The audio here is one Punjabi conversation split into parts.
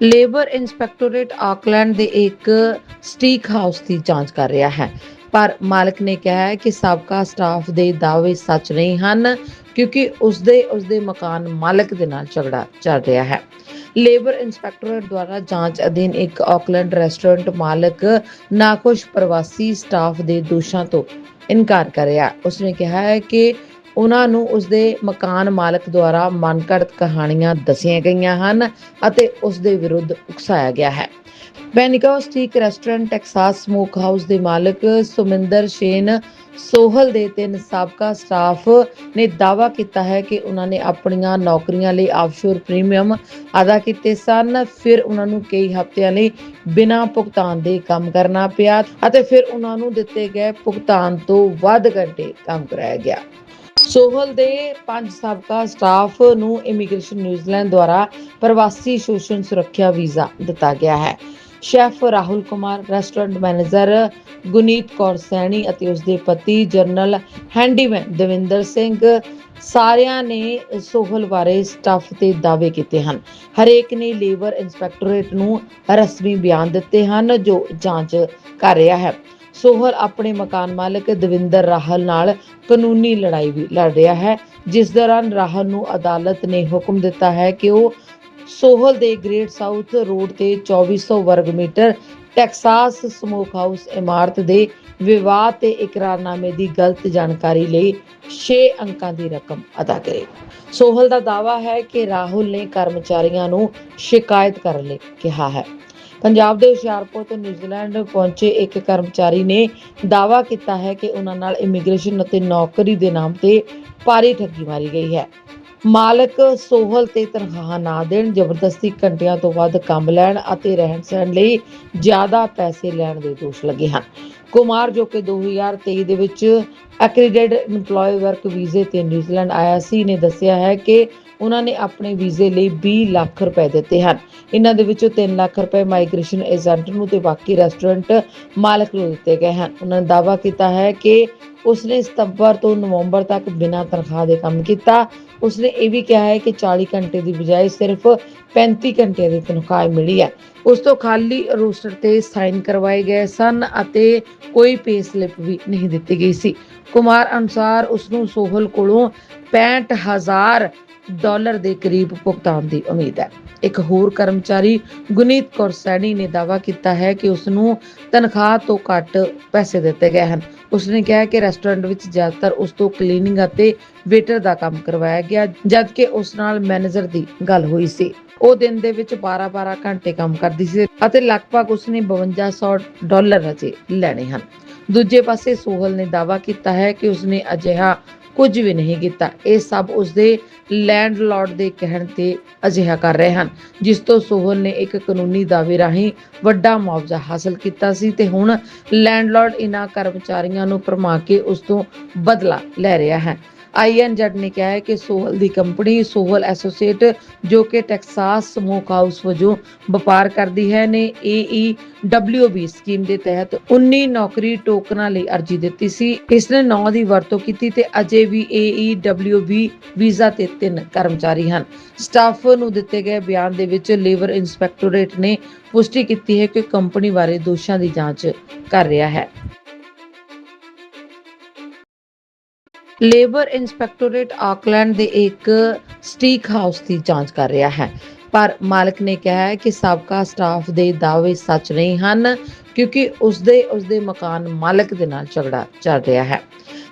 ਲੇਬਰ ਇੰਸਪੈਕਟੋਰੇਟ ਆਕਲੈਂਡ ਦੇ ਇੱਕ ਸਟੀਕ ਹਾਊਸ ਦੀ ਜਾਂਚ ਕਰ ਰਿਹਾ ਹੈ। ਪਰ ਮਾਲਕ ਨੇ ਕਿਹਾ ਹੈ ਕਿ ਸਾਬਕਾ ਸਟਾਫ ਦੇ ਦਾਅਵੇ ਸੱਚ ਨਹੀਂ ਹਨ, ਕਿਉਂਕਿ ਉਸਦੇ ਉਸਦੇ ਮਕਾਨ ਮਾਲਕ ਦੇ ਨਾਲ ਝਗੜਾ ਚੱਲ ਰਿਹਾ ਹੈ। ਲੇਬਰ ਇੰਸਪੈਕਟੋਰੇਟ ਦੁਆਰਾ ਜਾਂਚ ਅਧੀਨ ਇੱਕ ਆਕਲੈਂਡ ਰੈਸਟੋਰੈਂਟ ਮਾਲਕ ਨਾਖੁਸ਼ ਪ੍ਰਵਾਸੀ ਸਟਾਫ ਦੇ ਦੋਸ਼ਾਂ ਤੋਂ ਇਨਕਾਰ ਕਰ ਰਿਹਾ ਉਸਨੇ ਕਿਹਾ ਹੈ ਕਿ ਉਹਨਾਂ ਨੂੰ ਉਸਦੇ ਮਕਾਨ ਮਾਲਕ ਦੁਆਰਾ ਮਨਘੜਤ ਕਹਾਣੀਆਂ ਦੱਸੀਆਂ ਗਈਆਂ ਹਨ ਅਤੇ ਉਸ ਦੇ ਵਿਰੁੱਧ ਉਕਸਾਇਆ ਗਿਆ ਹੈ। ਬੈਨਿਕਾ steak restaurant, Texas smoke house ਦੇ ਮਾਲਕ ਸੁਮਿੰਦਰ ਸ਼ੇਨ ਸੋਹਲ ਦੇ ਤਿੰਨ ਸਾਬਕਾ ਸਟਾਫ ਨੇ ਦਾਅਵਾ ਕੀਤਾ ਹੈ ਕਿ ਉਹਨਾਂ ਨੇ ਆਪਣੀਆਂ ਨੌਕਰੀਆਂ ਲਈ ਆਫਸ਼ੋਰ ਪ੍ਰੀਮੀਅਮ ਅਦਾ ਕੀਤੇ ਸਨ। ਫਿਰ ਉਹਨਾਂ ਨੂੰ ਕਈ ਹਫ਼ਤਿਆਂ ਲਈ ਬਿਨਾਂ ਭੁਗਤਾਨ ਦੇ ਕੰਮ ਕਰਨਾ ਪਿਆ ਅਤੇ ਫਿਰ ਉਹਨਾਂ ਨੂੰ ਦਿੱਤੇ ਗਏ ਭੁਗਤਾਨ ਤੋਂ ਵੱਧ ਘੰਟੇ ਕੰਮ ਕਰਾਇਆ ਗਿਆ। ਸੋਹਲ ਦੇ ਪੰਜ ਸਾਬਕਾ ਸਟਾਫ ਨੂੰ ਇਮੀਗ੍ਰੇਸ਼ਨ ਨਿਊਜ਼ੀਲੈਂਡ ਦੁਆਰਾ ਪ੍ਰਵਾਸੀ ਸ਼ੋਸ਼ਣ ਸੁਰੱਖਿਆ ਵੀਜ਼ਾ ਦਿੱਤਾ ਗਿਆ ਹੈ। Chef Rahul Kumar, restaurant manager Gunit Kaur Saini ਅਤੇ ਉਸ ਦੇ ਪਤੀ ਜਨਰਲ ਹੈਂਡੀਮੈਨ ਦਵਿੰਦਰ ਸਿੰਘ ਸਾਰਿਆਂ ਨੇ ਸੋਹਲ ਬਾਰੇ ਸਟਾਫ ਤੇ ਦਾਅਵੇ ਕੀਤੇ ਹਨ। ਹਰੇਕ ਨੇ ਲੇਬਰ ਇੰਸਪੈਕਟੋਰੇਟ ਨੂੰ ਰਸਮੀ ਬਿਆਨ ਦਿੱਤੇ ਹਨ, ਜੋ ਜਾਂਚ ਕਰ ਰਿਹਾ ਹੈ। ਸੋਹਲ ਆਪਣੇ ਮਕਾਨ ਮਾਲਕ ਦਵਿੰਦਰ ਰਾਹਲ ਨਾਲ ਕਾਨੂੰਨੀ ਲੜਾਈ ਵੀ ਲੜ ਰਿਹਾ ਹੈ, ਜਿਸ ਦੌਰਾਨ ਰਾਹਲ ਨੂੰ ਅਦਾਲਤ ਨੇ ਹੁਕਮ ਦਿੱਤਾ ਹੈ ਕਿ ਉਹ ਸੋਹਲ ਦੇ ਗ੍ਰੇਟ ਸਾਊਥ ਰੋਡ ਤੇ 2400 ਵਰਗ ਮੀਟਰ ਟੈਕਸਾਸ ਸਮੋਕ ਹਾਊਸ ਇਮਾਰਤ ਦੇ ਵਿਵਾਦ ਤੇ ਇਕਰਾਰਨਾਮੇ ਦੀ ਗਲਤ ਜਾਣਕਾਰੀ ਲਈ 6 ਅੰਕਾਂ ਦੀ ਰਕਮ ਅਦਾ ਕਰੇ। ਸੋਹਲ ਦਾ ਦਾਅਵਾ ਹੈ ਕਿ ਰਾਹੁਲ ਨੇ ਕਰਮਚਾਰੀਆਂ ਨੂੰ ਸ਼ਿਕਾਇਤ ਕਰਨ ਲਈ ਕਿਹਾ ਹੈ। ਪੰਜਾਬ ਦੇ ਹੁਸ਼ਿਆਰਪੁਰ ਤੋਂ ਨਿਊਜ਼ੀਲੈਂਡ ਪਹੁੰਚੇ ਇੱਕ ਕਰਮਚਾਰੀ ਨੇ ਦਾਅਵਾ ਕੀਤਾ ਹੈ ਕਿ ਉਹਨਾਂ ਨਾਲ ਇਮੀਗ੍ਰੇਸ਼ਨ ਅਤੇ ਨੌਕਰੀ ਦੇ ਨਾਮ ਤੇ ਭਾਰੀ ਠੱਗੀ ਮਾਰੀ ਗਈ ਹੈ। ਮਾਲਕ ਸੋਹਲ ਤੇ ਤਨਖਾਹ ਨਾ ਦੇਣ, ਜ਼ਬਰਦਸਤੀ ਘੰਟਿਆਂ ਤੋਂ ਵੱਧ ਕੰਮ ਲੈਣ ਅਤੇ ਰਹਿਣ ਸਹਿਣ ਲਈ ਜ਼ਿਆਦਾ ਪੈਸੇ ਲੈਣ ਦੇ ਦੋਸ਼ ਲੱਗੇ ਹਨ। ਕੁਮਾਰ, ਜੋ ਕਿ 2023 ਦੇ ਵਿੱਚ ਐਕ੍ਰੀਡਿਟ EMPLOYE ਵਰਕ ਵੀਜ਼ੇ ਤੇ ਨਿਊਜ਼ੀਲੈਂਡ ਆਇਆ ਸੀ, ਨੇ ਦੱਸਿਆ ਹੈ ਕਿ ਉਹਨਾਂ ਨੇ ਆਪਣੇ ਵੀਜ਼ੇ ਲਈ 20 ਲੱਖ ਰੁਪਏ ਦਿੱਤੇ ਹਨ। ਇਹਨਾਂ ਦੇ ਵਿੱਚੋਂ 3 ਲੱਖ ਰੁਪਏ ਮਾਈਗ੍ਰੇਸ਼ਨ ਏਜੰਟ ਨੂੰ ਤੇ ਬਾਕੀ ਰੈਸਟੋਰੈਂਟ ਮਾਲਕ ਨੂੰ ਦਿੱਤੇ ਗਏ ਹਨ। ਉਹਨਾਂ ਨੇ ਦਾਅਵਾ ਕੀਤਾ ਹੈ ਕਿ ਉਸਨੇ ਸਤੰਬਰ ਤੋਂ ਨਵੰਬਰ ਤੱਕ ਬਿਨਾਂ ਤਨਖਾਹ ਦੇ ਕੰਮ ਕੀਤਾ। ਉਸਨੇ ਇਹ ਵੀ ਕਿਹਾ ਹੈ ਕਿ 40 ਘੰਟੇ ਦੀ ਬਜਾਏ ਸਿਰਫ 35 ਘੰਟੇ ਦੀ ਤਨਖਾਹ ਮਿਲੀ ਹੈ। ਉਸ ਤੋਂ ਖਾਲੀ ਰੋਸਟਰ ਤੇ ਸਾਈਨ ਕਰਵਾਏ ਗਏ ਸਨ ਅਤੇ ਕੋਈ ਪੇ ਸਲਿੱਪ ਵੀ ਨਹੀਂ ਦਿੱਤੀ ਗਈ ਸੀ। ਕੁਮਾਰ ਅਨੁਸਾਰ ਉਸ ਨੂੰ ਸੋਹਲ ਕੋਲੋਂ 65000 ਡਾਲਰ ਦੇ ਕਰੀਬ ਭੁਗਤਾਨ ਦੀ ਉਮੀਦ ਹੈ। ਇੱਕ ਹੋਰ ਕਰਮਚਾਰੀ ਗੁਨੀਤ ਕੌਰ ਸੈਣੀ ਨੇ ਦਾਅਵਾ ਕੀਤਾ ਹੈ ਕਿ ਉਸ ਨੂੰ ਤਨਖਾਹ ਤੋਂ ਘੱਟ ਪੈਸੇ ਦਿੱਤੇ ਗਏ ਹਨ। ਉਸਨੇ ਕਿਹਾ ਕਿ ਰੈਸਟੋਰੈਂਟ ਵਿੱਚ ਜ਼ਿਆਦਾਤਰ ਉਸ ਤੋਂ ਕਲੀਨਿੰਗ ਅਤੇ ਵੇਟਰ ਦਾ ਕੰਮ ਕਰਵਾਇਆ ਗਿਆ, ਜਦਕਿ ਉਸ ਨਾਲ ਮੈਨੇਜਰ ਦੀ ਗੱਲ ਹੋਈ ਸੀ। ਉਹ ਦਿਨ ਦੇ ਵਿੱਚ 12-12 ਘੰਟੇ ਕੰਮ ਕਰਦੀ ਸੀ ਅਤੇ ਲਗਭਗ ਉਸਨੇ 5200 ਡਾਲਰ ਅਜੇ ਲੈਣੇ ਹਨ। ਦੂਜੇ ਪਾਸੇ ਸੋਹਲ ਨੇ ਦਾਵਾ ਕੀਤਾ ਹੈ ਕਿ ਉਸਨੇ ਅਜਿਹਾ ਕੁਝ ਵੀ ਨਹੀਂ ਕੀਤਾ। ਇਹ ਸਭ ਉਸਦੇ ਲੈਂਡਲਾਰਡ ਦੇ ਕਹਿਣ ਤੇ ਅਜਿਹਾ ਕਰ ਰਹੇ ਹਨ, ਜਿਸ ਤੋਂ ਸੋਹਲ ਨੇ ਇੱਕ ਕਾਨੂੰਨੀ ਦਾਅਵੇ ਰਾਹੀਂ ਵੱਡਾ ਮੁਆਵਜ਼ਾ ਹਾਸਲ ਕੀਤਾ ਸੀ ਤੇ ਹੁਣ ਲੈਂਡਲਾਰਡ ਇਨ੍ਹਾਂ ਕਰਮਚਾਰੀਆਂ ਨੂੰ ਭਰਮਾ ਕੇ ਉਸ ਤੋਂ ਬਦਲਾ ਲੈ ਰਿਹਾ ਹੈ। ਆਈਐਨ ਨੇ ਕਿਹਾ ਹੈ ਕਿ ਸੋਹਲ ਦੀ ਕੰਪਨੀ ਸੋਹਲ ਐਸੋਸੀਏਟ, ਜੋ ਕਿ ਟੈਕਸਾਸ ਸਮੋਕ ਹਾਊਸ ਵਜੋਂ ਵਪਾਰ ਕਰਦੀ ਹੈ, ਨੇ AEWB ਸਕੀਮ ਦੇ ਤਹਿਤ 19 ਨੌਕਰੀ ਟੋਕਨਾਂ ਲਈ ਅਰਜ਼ੀ ਦਿੱਤੀ ਸੀ। ਇਸ ਨੇ 9 ਦੀ ਵਰਤੋਂ ਕੀਤੀ ਤੇ ਅਜੇ ਵੀ AEWB ਵੀਜ਼ਾ ਤੇ ਤਿੰਨ ਕਰਮਚਾਰੀ ਹਨ। ਸਟਾਫ ਨੂੰ ਦਿੱਤੇ ਗਏ ਬਿਆਨ ਦੇ ਵਿੱਚ ਲੇਬਰ ਇੰਸਪੈਕਟੋਰੇਟ ਨੇ ਪੁਸ਼ਟੀ ਕੀਤੀ ਹੈ ਕਿ ਕੰਪਨੀ ਬਾਰੇ ਦੋਸ਼ਾਂ ਦੀ ਜਾਂਚ ਕਰ ਰਿਹਾ ਹੈ। ਲੇਬਰ ਇੰਸਪੈਕਟੋਰੇਟ ਆਕਲੈਂਡ ਦੇ ਇੱਕ ਸਟੀਕ ਹਾਊਸ ਦੀ ਜਾਂਚ ਕਰ ਰਿਹਾ ਹੈ। ਪਰ ਮਾਲਕ ਨੇ ਕਿਹਾ ਹੈ ਕਿ ਸਾਬਕਾ ਸਟਾਫ ਦੇ ਦਾਅਵੇ ਸੱਚ ਨਹੀਂ ਹਨ, ਕਿਉਂਕਿ ਉਸਦੇ ਉਸਦੇ ਮਕਾਨ ਮਾਲਕ ਦੇ ਨਾਲ ਝਗੜਾ ਚੱਲ ਰਿਹਾ ਹੈ।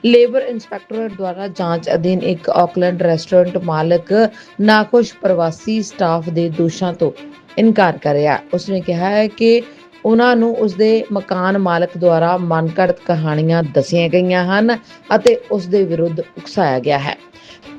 ਲੇਬਰ ਇੰਸਪੈਕਟੋਰੇਟ ਦੁਆਰਾ ਜਾਂਚ ਅਧੀਨ ਇੱਕ ਆਕਲੈਂਡ ਰੈਸਟੋਰੈਂਟ ਮਾਲਕ ਨਾਖੁਸ਼ ਪ੍ਰਵਾਸੀ ਸਟਾਫ ਦੇ ਦੋਸ਼ਾਂ ਤੋਂ ਇਨਕਾਰ ਕਰ ਰਿਹਾ ਉਸਨੇ ਕਿਹਾ ਹੈ ਕਿ ਉਹਨਾਂ ਨੂੰ ਉਸਦੇ ਮਕਾਨ ਮਾਲਕ ਦੁਆਰਾ ਮਨਘੜਤ ਕਹਾਣੀਆਂ ਦੱਸੀਆਂ ਗਈਆਂ ਹਨ ਅਤੇ ਉਸ ਦੇ ਵਿਰੁੱਧ ਉਕਸਾਇਆ ਗਿਆ ਹੈ।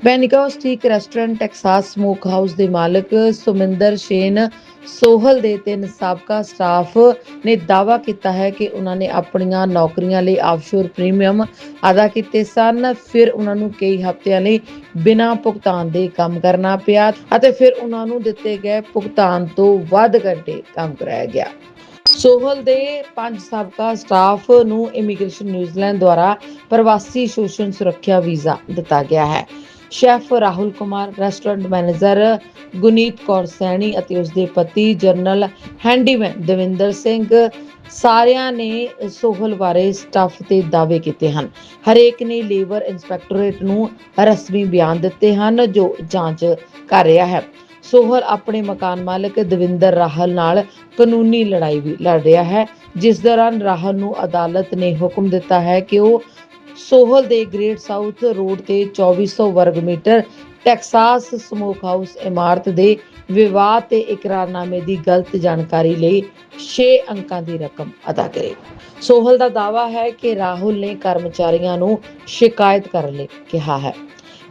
ਬੈਨਿਕਾ steak restaurant, Texas smoke house ਦੇ ਮਾਲਕ ਸੁਮਿੰਦਰ ਸ਼ੇਨ ਸੋਹਲ ਦੇ ਤਿੰਨ ਸਾਬਕਾ ਸਟਾਫ ਨੇ ਦਾਅਵਾ ਕੀਤਾ ਹੈ ਕਿ ਉਹਨਾਂ ਨੇ ਆਪਣੀਆਂ ਨੌਕਰੀਆਂ ਲਈ ਆਫਸ਼ੋਰ ਪ੍ਰੀਮੀਅਮ ਅਦਾ ਕੀਤੇ ਸਨ। ਫਿਰ ਉਹਨਾਂ ਨੂੰ ਕਈ ਹਫ਼ਤਿਆਂ ਲਈ ਬਿਨਾਂ ਭੁਗਤਾਨ ਦੇ ਕੰਮ ਕਰਨਾ ਪਿਆ ਅਤੇ ਫਿਰ ਉਹਨਾਂ ਨੂੰ ਦਿੱਤੇ ਗਏ ਭੁਗਤਾਨ ਤੋਂ ਵੱਧ ਘੰਟੇ ਕੰਮ ਕਰਾਇਆ ਗਿਆ। ਸੋਹਲ ਦੇ ਪੰਜ ਸਾਬਕਾ ਸਟਾਫ ਨੂੰ ਇਮੀਗ੍ਰੇਸ਼ਨ ਨਿਊਜ਼ੀਲੈਂਡ ਦੁਆਰਾ ਪ੍ਰਵਾਸੀ ਸ਼ੋਸ਼ਣ ਸੁਰੱਖਿਆ ਵੀਜ਼ਾ ਦਿੱਤਾ ਗਿਆ ਹੈ। Chef Rahul Kumar, restaurant manager Gunit Kaur Saini ਅਤੇ ਉਸ ਦੇ ਪਤੀ ਜਨਰਲ ਹੈਂਡੀਮੈਨ ਦਵਿੰਦਰ ਸਿੰਘ ਸਾਰਿਆਂ ਨੇ ਸੋਹਲ ਬਾਰੇ ਸਟਾਫ ਤੇ ਦਾਅਵੇ ਕੀਤੇ ਹਨ। ਹਰੇਕ ਨੇ ਲੇਬਰ ਇੰਸਪੈਕਟੋਰੇਟ ਨੂੰ ਰਸਮੀ ਬਿਆਨ ਦਿੱਤੇ ਹਨ, ਜੋ ਜਾਂਚ ਕਰ ਰਿਹਾ ਹੈ। ਸੋਹਲ ਆਪਣੇ ਮਕਾਨ ਮਾਲਕ ਦਵਿੰਦਰ ਰਾਹਲ ਨਾਲ ਕਾਨੂੰਨੀ ਲੜਾਈ ਵੀ ਲੜ ਰਿਹਾ ਹੈ, ਜਿਸ ਦੌਰਾਨ ਰਾਹਲ ਨੂੰ ਅਦਾਲਤ ਨੇ ਹੁਕਮ ਦਿੱਤਾ ਹੈ ਕਿ ਉਹ ਸੋਹਲ ਦੇ ਗ੍ਰੇਟ ਸਾਊਥ ਰੋਡ ਤੇ 2400 ਵਰਗ ਮੀਟਰ ਟੈਕਸਾਸ ਸਮੋਕ ਹਾਊਸ ਇਮਾਰਤ ਦੇ ਵਿਵਾਦ ਤੇ ਇਕਰਾਰਨਾਮੇ ਦੀ ਗਲਤ ਜਾਣਕਾਰੀ ਲਈ 6 ਅੰਕਾਂ ਦੀ ਰਕਮ ਅਦਾ ਕਰੇ। ਸੋਹਲ ਦਾ ਦਾਅਵਾ ਹੈ ਕਿ ਰਾਹੁਲ ਨੇ ਕਰਮਚਾਰੀਆਂ ਨੂੰ ਸ਼ਿਕਾਇਤ ਕਰਨ ਲਈ ਕਿਹਾ ਹੈ।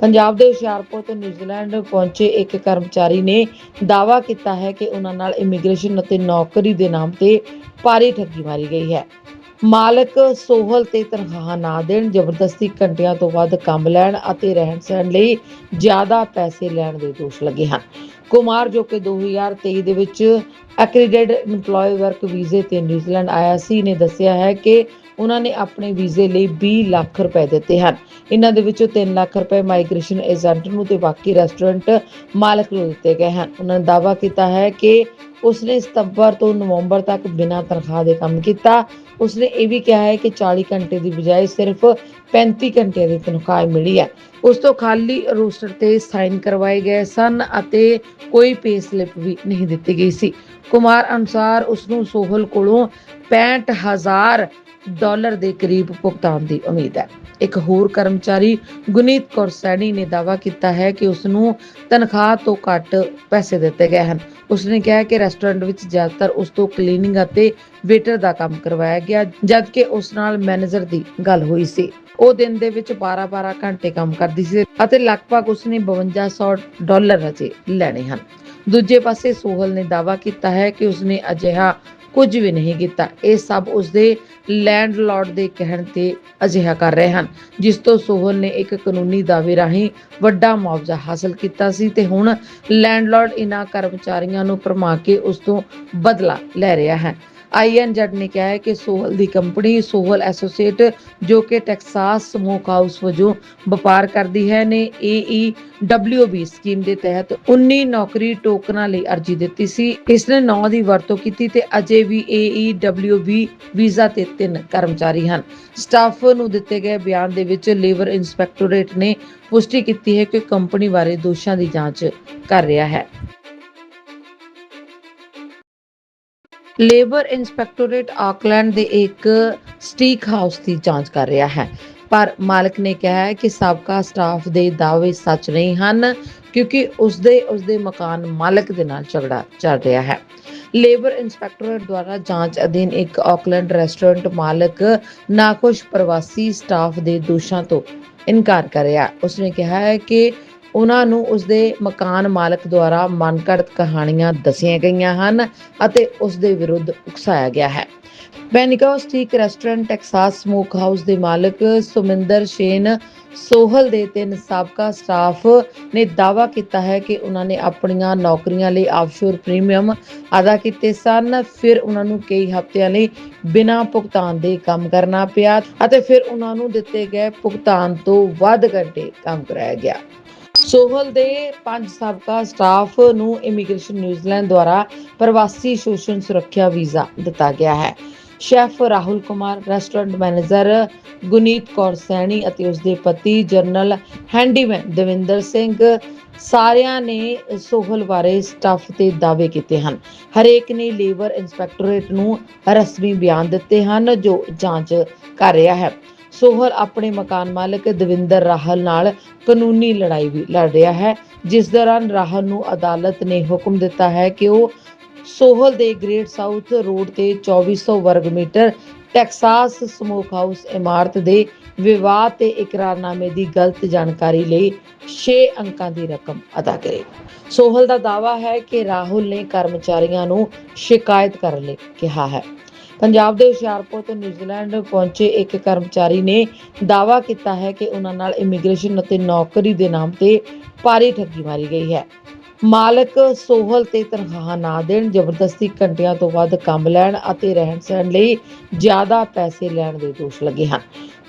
ਪੰਜਾਬ ਦੇ ਹੁਸ਼ਿਆਰਪੁਰ ਤੋਂ ਨਿਊਜ਼ੀਲੈਂਡ ਪਹੁੰਚੇ ਇੱਕ ਕਰਮਚਾਰੀ ਨੇ ਦਾਅਵਾ ਕੀਤਾ ਹੈ ਕਿ ਉਹਨਾਂ ਨਾਲ ਇਮੀਗ੍ਰੇਸ਼ਨ ਅਤੇ ਨੌਕਰੀ ਦੇ ਨਾਮ ਤੇ ਭਾਰੀ ਠੱਗੀ ਮਾਰੀ ਗਈ ਹੈ। ਮਾਲਕ ਸੋਹਲ ਤੇ ਤਨਖਾਹ ਨਾ ਦੇਣ, ਜ਼ਬਰਦਸਤੀ ਘੰਟਿਆਂ ਤੋਂ ਵੱਧ ਕੰਮ ਲੈਣ ਅਤੇ ਰਹਿਣ ਸਹਿਣ ਲਈ ਜ਼ਿਆਦਾ ਪੈਸੇ ਲੈਣ ਦੇ ਦੋਸ਼ ਲੱਗੇ ਹਨ। ਕੁਮਾਰ, ਜੋ ਕਿ 2023 ਦੇ ਵਿੱਚ ਐਕ੍ਰੀਡੈਂਟ EMPLOYE ਵਰਕ ਵੀਜ਼ੇ ਤੇ ਨਿਊਜ਼ੀਲੈਂਡ ਆਇਆ ਸੀ, ਨੇ ਦੱਸਿਆ ਹੈ ਕਿ ਉਹਨਾਂ ਨੇ ਆਪਣੇ ਵੀਜ਼ੇ ਲਈ 20 ਲੱਖ ਰੁਪਏ ਦਿੱਤੇ ਹਨ। ਇਹਨਾਂ ਦੇ ਵਿੱਚੋਂ 3 ਲੱਖ ਰੁਪਏ ਮਾਈਗ੍ਰੇਸ਼ਨ ਏਜੰਟ ਨੂੰ ਤੇ ਬਾਕੀ ਰੈਸਟੋਰੈਂਟ ਮਾਲਕ ਨੂੰ ਦਿੱਤੇ ਗਏ ਹਨ। ਉਹਨਾਂ ਨੇ ਦਾਅਵਾ ਕੀਤਾ ਹੈ ਕਿ ਉਸਨੇ ਸਤੰਬਰ ਤੋਂ ਨਵੰਬਰ ਤੱਕ ਬਿਨਾਂ ਤਨਖਾਹ ਦੇ ਕੰਮ ਕੀਤਾ। ਉਸਨੇ ਇਹ ਵੀ ਕਿਹਾ ਹੈ ਕਿ 40 ਘੰਟੇ ਦੀ ਬਜਾਏ ਸਿਰਫ 35 ਘੰਟੇ ਦੀ ਤਨਖਾਹ ਮਿਲੀ ਹੈ। ਉਸ ਤੋਂ ਖਾਲੀ ਰੋਸਟਰ ਤੇ ਸਾਈਨ ਕਰਵਾਏ ਗਏ ਸਨ ਅਤੇ ਕੋਈ ਪੇ ਸਲਿੱਪ ਵੀ ਨਹੀਂ ਦਿੱਤੀ ਗਈ ਸੀ। ਕੁਮਾਰ ਅਨੁਸਾਰ ਉਸ ਨੂੰ ਸੋਹਲ ਕੋਲੋਂ 65000 ਡਾਲਰ ਦੇ ਕਰੀਬ ਭੁਗਤਾਨ ਦੀ ਉਮੀਦ ਹੈ। ਇੱਕ ਹੋਰ ਕਰਮਚਾਰੀ ਗੁਨੀਤ ਕੌਰ ਸੈਣੀ ਨੇ ਦਾਅਵਾ ਕੀਤਾ ਹੈ ਕਿ ਉਸ ਨੂੰ ਤਨਖਾਹ ਤੋਂ ਘੱਟ ਪੈਸੇ ਦਿੱਤੇ ਗਏ ਹਨ। ਉਸਨੇ ਕਿਹਾ ਕਿ ਰੈਸਟੋਰੈਂਟ ਵਿੱਚ ਜ਼ਿਆਦਾਤਰ ਉਸ ਤੋਂ ਕਲੀਨਿੰਗ ਅਤੇ ਵੇਟਰ ਦਾ ਕੰਮ ਕਰਵਾਇਆ ਗਿਆ, ਜਦਕਿ ਉਸ ਨਾਲ ਮੈਨੇਜਰ ਦੀ ਗੱਲ ਹੋਈ ਸੀ। ਉਹ ਦਿਨ ਦੇ ਵਿੱਚ 12-12 ਘੰਟੇ ਕੰਮ ਕਰਦੀ ਸੀ ਅਤੇ ਲਗਭਗ ਉਸਨੇ 5200 ਡਾਲਰ ਅਜੇ ਲੈਣੇ ਹਨ। ਦੂਜੇ ਪਾਸੇ ਸੋਹਲ ਨੇ ਦਾਅਵਾ ਕੀਤਾ ਹੈ ਕਿ ਉਸਨੇ ਅਜਿਹਾ ਕੁਝ ਵੀ ਨਹੀਂ ਕੀਤਾ। ਇਹ ਸਭ ਉਸਦੇ ਲੈਂਡਲਾਰਡ ਦੇ ਕਹਿਣ ਤੇ ਅਜਿਹਾ ਕਰ ਰਹੇ ਹਨ, ਜਿਸ ਤੋਂ ਸੋਹਲ ਨੇ ਇੱਕ ਕਾਨੂੰਨੀ ਦਾਅਵੇ ਰਾਹੀਂ ਵੱਡਾ ਮੁਆਵਜ਼ਾ ਹਾਸਲ ਕੀਤਾ ਸੀ ਤੇ ਹੁਣ ਲੈਂਡਲਾਰਡ ਇਨ੍ਹਾਂ ਕਰਮਚਾਰੀਆਂ ਨੂੰ ਭਰਮਾ ਕੇ ਉਸ ਤੋਂ ਬਦਲਾ ਲੈ ਰਿਹਾ ਹੈ। ਆਈਐਨ ਨੇ ਕਿਹਾ ਹੈ ਕਿ ਸੋਹਲ ਦੀ ਕੰਪਨੀ ਸੋਹਲ ਐਸੋਸੀਏਟ, ਜੋ ਕਿ ਟੈਕਸਾਸ ਸਮੋਕ ਹਾਊਸ ਵਜੋਂ ਵਪਾਰ ਕਰਦੀ ਹੈ, ਨੇ AEWB ਸਕੀਮ ਦੇ ਤਹਿਤ 19 ਨੌਕਰੀ ਟੋਕਨਾਂ ਲਈ ਅਰਜ਼ੀ ਦਿੱਤੀ ਸੀ। ਇਸ ਨੇ 9 ਦੀ ਵਰਤੋਂ ਕੀਤੀ ਤੇ ਅਜੇ ਵੀ AEWB ਵੀਜ਼ਾ ਤੇ ਤਿੰਨ ਕਰਮਚਾਰੀ ਹਨ। ਸਟਾਫ ਨੂੰ ਦਿੱਤੇ ਗਏ ਬਿਆਨ ਦੇ ਵਿੱਚ ਲੇਬਰ ਇੰਸਪੈਕਟੋਰੇਟ ਨੇ ਪੁਸ਼ਟੀ ਕੀਤੀ ਹੈ ਕਿ ਕੰਪਨੀ ਬਾਰੇ ਦੋਸ਼ਾਂ ਦੀ ਜਾਂਚ ਕਰ ਰਿਹਾ ਹੈ। ਲੇਬਰ ਇੰਸਪੈਕਟੋਰੇਟ ਆਕਲੈਂਡ ਦੇ ਇੱਕ ਸਟੀਕ ਹਾਊਸ ਦੀ ਜਾਂਚ ਕਰ ਰਿਹਾ ਹੈ। ਪਰ ਮਾਲਕ ਨੇ ਕਿਹਾ ਹੈ ਕਿ ਸਾਬਕਾ ਸਟਾਫ ਦੇ ਦਾਅਵੇ ਸੱਚ ਨਹੀਂ ਹਨ, ਕਿਉਂਕਿ ਉਸਦੇ ਉਸਦੇ ਮਕਾਨ ਮਾਲਕ ਦੇ ਨਾਲ ਝਗੜਾ ਚੱਲ ਰਿਹਾ ਹੈ। ਲੇਬਰ ਇੰਸਪੈਕਟੋਰੇਟ ਦੁਆਰਾ ਜਾਂਚ ਅਧੀਨ ਇੱਕ ਆਕਲੈਂਡ ਰੈਸਟੋਰੈਂਟ ਮਾਲਕ ਨਾਖੁਸ਼ ਪ੍ਰਵਾਸੀ ਸਟਾਫ ਦੇ ਦੋਸ਼ਾਂ ਤੋਂ ਇਨਕਾਰ ਕਰ ਰਿਹਾ ਉਸਨੇ ਕਿਹਾ ਹੈ ਕਿ ਉਹਨਾਂ ਨੂੰ ਉਸਦੇ ਮਕਾਨ ਮਾਲਕ ਦੁਆਰਾ ਮਨਘੜਤ ਕਹਾਣੀਆਂ ਦੱਸੀਆਂ ਗਈਆਂ ਹਨ ਅਤੇ ਉਸ ਦੇ ਵਿਰੁੱਧ ਉਕਸਾਇਆ ਗਿਆ ਹੈ। ਬੈਨਿਕਾ steak restaurant, Texas smoke house ਦੇ ਮਾਲਕ ਸੁਮਿੰਦਰ ਸ਼ੇਨ ਸੋਹਲ ਦੇ ਤਿੰਨ ਸਾਬਕਾ ਸਟਾਫ ਨੇ ਦਾਅਵਾ ਕੀਤਾ ਹੈ ਕਿ ਉਹਨਾਂ ਨੇ ਆਪਣੀਆਂ ਨੌਕਰੀਆਂ ਲਈ ਆਫਸ਼ੋਰ ਪ੍ਰੀਮੀਅਮ ਅਦਾ ਕੀਤੇ ਸਨ। ਫਿਰ ਉਹਨਾਂ ਨੂੰ ਕਈ ਹਫ਼ਤਿਆਂ ਲਈ ਬਿਨਾਂ ਭੁਗਤਾਨ ਦੇ ਕੰਮ ਕਰਨਾ ਪਿਆ ਅਤੇ ਫਿਰ ਉਹਨਾਂ ਨੂੰ ਦਿੱਤੇ ਗਏ ਭੁਗਤਾਨ ਤੋਂ ਵੱਧ ਘੰਟੇ ਕੰਮ ਕਰਾਇਆ ਗਿਆ। ਸੋਹਲ ਦੇ ਪੰਜ ਸਾਬਕਾ ਸਟਾਫ ਨੂੰ ਇਮੀਗ੍ਰੇਸ਼ਨ ਨਿਊਜ਼ੀਲੈਂਡ ਦੁਆਰਾ ਪ੍ਰਵਾਸੀ ਸ਼ੋਸ਼ਣ ਸੁਰੱਖਿਆ ਵੀਜ਼ਾ ਦਿੱਤਾ ਗਿਆ ਹੈ। Chef Rahul Kumar, restaurant manager Guneet Kaur Saini ਅਤੇ ਉਸ ਦੇ ਪਤੀ ਜਨਰਲ ਹੈਂਡੀਮੈਨ ਦਵਿੰਦਰ ਸਿੰਘ ਸਾਰਿਆਂ ਨੇ ਸੋਹਲ ਬਾਰੇ ਸਟਾਫ ਤੇ ਦਾਅਵੇ ਕੀਤੇ ਹਨ। ਹਰੇਕ ਨੇ ਲੇਬਰ ਇੰਸਪੈਕਟੋਰੇਟ ਨੂੰ ਰਸਮੀ ਬਿਆਨ ਦਿੱਤੇ ਹਨ, ਜੋ ਜਾਂਚ ਕਰ ਰਿਹਾ ਹੈ। ਸੋਹਲ ਆਪਣੇ ਮਕਾਨ ਮਾਲਕ ਦਵਿੰਦਰ ਰਾਹਲ ਨਾਲ ਕਾਨੂੰਨੀ ਲੜਾਈ ਵੀ ਲੜ ਰਿਹਾ ਹੈ, ਜਿਸ ਦੌਰਾਨ ਰਾਹਲ ਨੂੰ ਅਦਾਲਤ ਨੇ ਹੁਕਮ ਦਿੱਤਾ ਹੈ ਕਿ ਉਹ ਸੋਹਲ ਦੇ ਗ੍ਰੇਟ ਸਾਊਥ ਰੋਡ ਤੇ 2400 ਵਰਗ ਮੀਟਰ ਟੈਕਸਾਸ ਸਮੋਕ ਹਾਊਸ ਇਮਾਰਤ ਦੇ ਵਿਵਾਦ ਤੇ ਇਕਰਾਰਨਾਮੇ ਦੀ ਗਲਤ ਜਾਣਕਾਰੀ ਲਈ 6 ਅੰਕਾਂ ਦੀ ਰਕਮ ਅਦਾ ਕਰੇ। ਸੋਹਲ ਦਾ ਦਾਅਵਾ ਹੈ ਕਿ ਰਾਹੁਲ ਨੇ ਕਰਮਚਾਰੀਆਂ ਨੂੰ ਸ਼ਿਕਾਇਤ ਕਰਨ ਲਈ ਕਿਹਾ ਹੈ। ਪੰਜਾਬ ਦੇ ਹੁਸ਼ਿਆਰਪੁਰ ਤੋਂ ਨਿਊਜ਼ੀਲੈਂਡ ਪਹੁੰਚੇ ਇੱਕ ਕਰਮਚਾਰੀ ਨੇ ਦਾਅਵਾ ਕੀਤਾ ਹੈ ਕਿ ਉਹਨਾਂ ਨਾਲ ਇਮੀਗ੍ਰੇਸ਼ਨ ਅਤੇ ਨੌਕਰੀ ਦੇ ਨਾਮ ਤੇ ਭਾਰੀ ਠੱਗੀ ਮਾਰੀ ਗਈ ਹੈ। ਮਾਲਕ ਸੋਹਲ ਤੇ ਤਨਖਾਹ ਨਾ ਦੇਣ, ਜ਼ਬਰਦਸਤੀ ਘੰਟਿਆਂ ਤੋਂ ਵੱਧ ਕੰਮ ਲੈਣ ਅਤੇ ਰਹਿਣ ਸਹਿਣ ਲਈ ਜ਼ਿਆਦਾ ਪੈਸੇ ਲੈਣ ਦੇ ਦੋਸ਼ ਲੱਗੇ ਹਨ।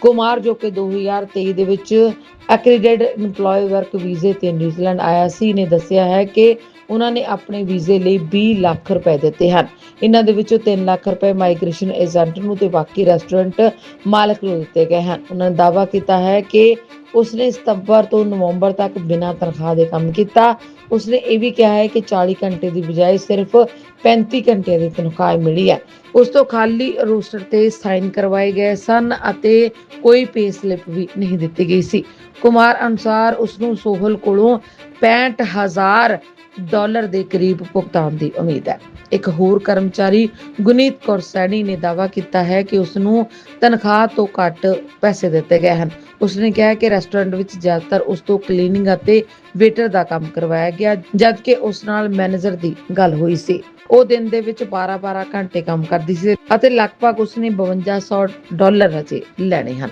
ਕੁਮਾਰ, ਜੋ ਕਿ 2023 ਦੇ ਵਿੱਚ ਐਕ੍ਰੀਡਿਟਡ EMPLOYE ਵਰਕ ਵੀਜ਼ੇ ਤੇ ਨਿਊਜ਼ੀਲੈਂਡ ਆਇਆ ਸੀ, ਨੇ ਦੱਸਿਆ ਹੈ ਕਿ ਉਹਨਾਂ ਨੇ ਆਪਣੇ ਵੀਜ਼ੇ ਲਈ 20 ਲੱਖ ਰੁਪਏ ਦਿੱਤੇ ਹਨ। ਇਹਨਾਂ ਦੇ ਵਿੱਚੋਂ 3 ਲੱਖ ਰੁਪਏ ਮਾਈਗ੍ਰੇਸ਼ਨ ਏਜੰਟ ਨੂੰ ਤੇ ਬਾਕੀ ਰੈਸਟੋਰੈਂਟ ਮਾਲਕ ਨੂੰ ਦਿੱਤੇ ਗਏ ਹਨ। ਉਹਨਾਂ ਨੇ ਦਾਅਵਾ ਕੀਤਾ ਹੈ ਕਿ ਉਸਨੇ ਸਤੰਬਰ ਤੋਂ ਨਵੰਬਰ ਤੱਕ ਬਿਨਾਂ ਤਨਖਾਹ ਦੇ ਕੰਮ ਕੀਤਾ। ਉਸਨੇ ਇਹ ਵੀ ਕਿਹਾ ਹੈ ਕਿ 40 ਘੰਟੇ ਦੀ ਬਜਾਏ ਸਿਰਫ 35 ਘੰਟੇ ਦੀ ਤਨਖਾਹ ਮਿਲੀ ਹੈ। ਉਸ ਤੋਂ ਖਾਲੀ ਰੋਸਟਰ ਤੇ ਸਾਈਨ ਕਰਵਾਏ ਗਏ ਸਨ ਅਤੇ ਕੋਈ ਪੇ ਸਲਿੱਪ ਵੀ ਨਹੀਂ ਦਿੱਤੀ ਗਈ ਸੀ। ਕੁਮਾਰ ਅਨੁਸਾਰ ਉਸ ਨੂੰ ਸੋਹਲ ਕੋਲੋਂ 65000 ਡਾਲਰ ਦੇ ਕਰੀਬ ਭੁਗਤਾਨ ਦੀ ਉਮੀਦ ਹੈ। ਇੱਕ ਹੋਰ ਕਰਮਚਾਰੀ ਗੁਨੀਤ ਕੌਰ ਸੈਣੀ ਨੇ ਦਾਅਵਾ ਕੀਤਾ ਹੈ ਕਿ ਉਸ ਨੂੰ ਤਨਖਾਹ ਤੋਂ ਘੱਟ ਪੈਸੇ ਦਿੱਤੇ ਗਏ ਹਨ। ਉਸਨੇ ਕਿਹਾ ਕਿ ਰੈਸਟੋਰੈਂਟ ਵਿੱਚ ਜ਼ਿਆਦਾਤਰ ਉਸ ਤੋਂ ਕਲੀਨਿੰਗ ਅਤੇ ਵੇਟਰ ਦਾ ਕੰਮ ਕਰਵਾਇਆ ਗਿਆ, ਜਦਕਿ ਉਸ ਨਾਲ ਮੈਨੇਜਰ ਦੀ ਗੱਲ ਹੋਈ ਸੀ। ਉਹ ਦਿਨ ਦੇ ਵਿੱਚ 12-12 ਘੰਟੇ ਕੰਮ ਕਰਦੀ ਸੀ ਅਤੇ ਲਗਭਗ ਉਸਨੇ 5200 ਡਾਲਰ ਅਜੇ ਲੈਣੇ ਹਨ।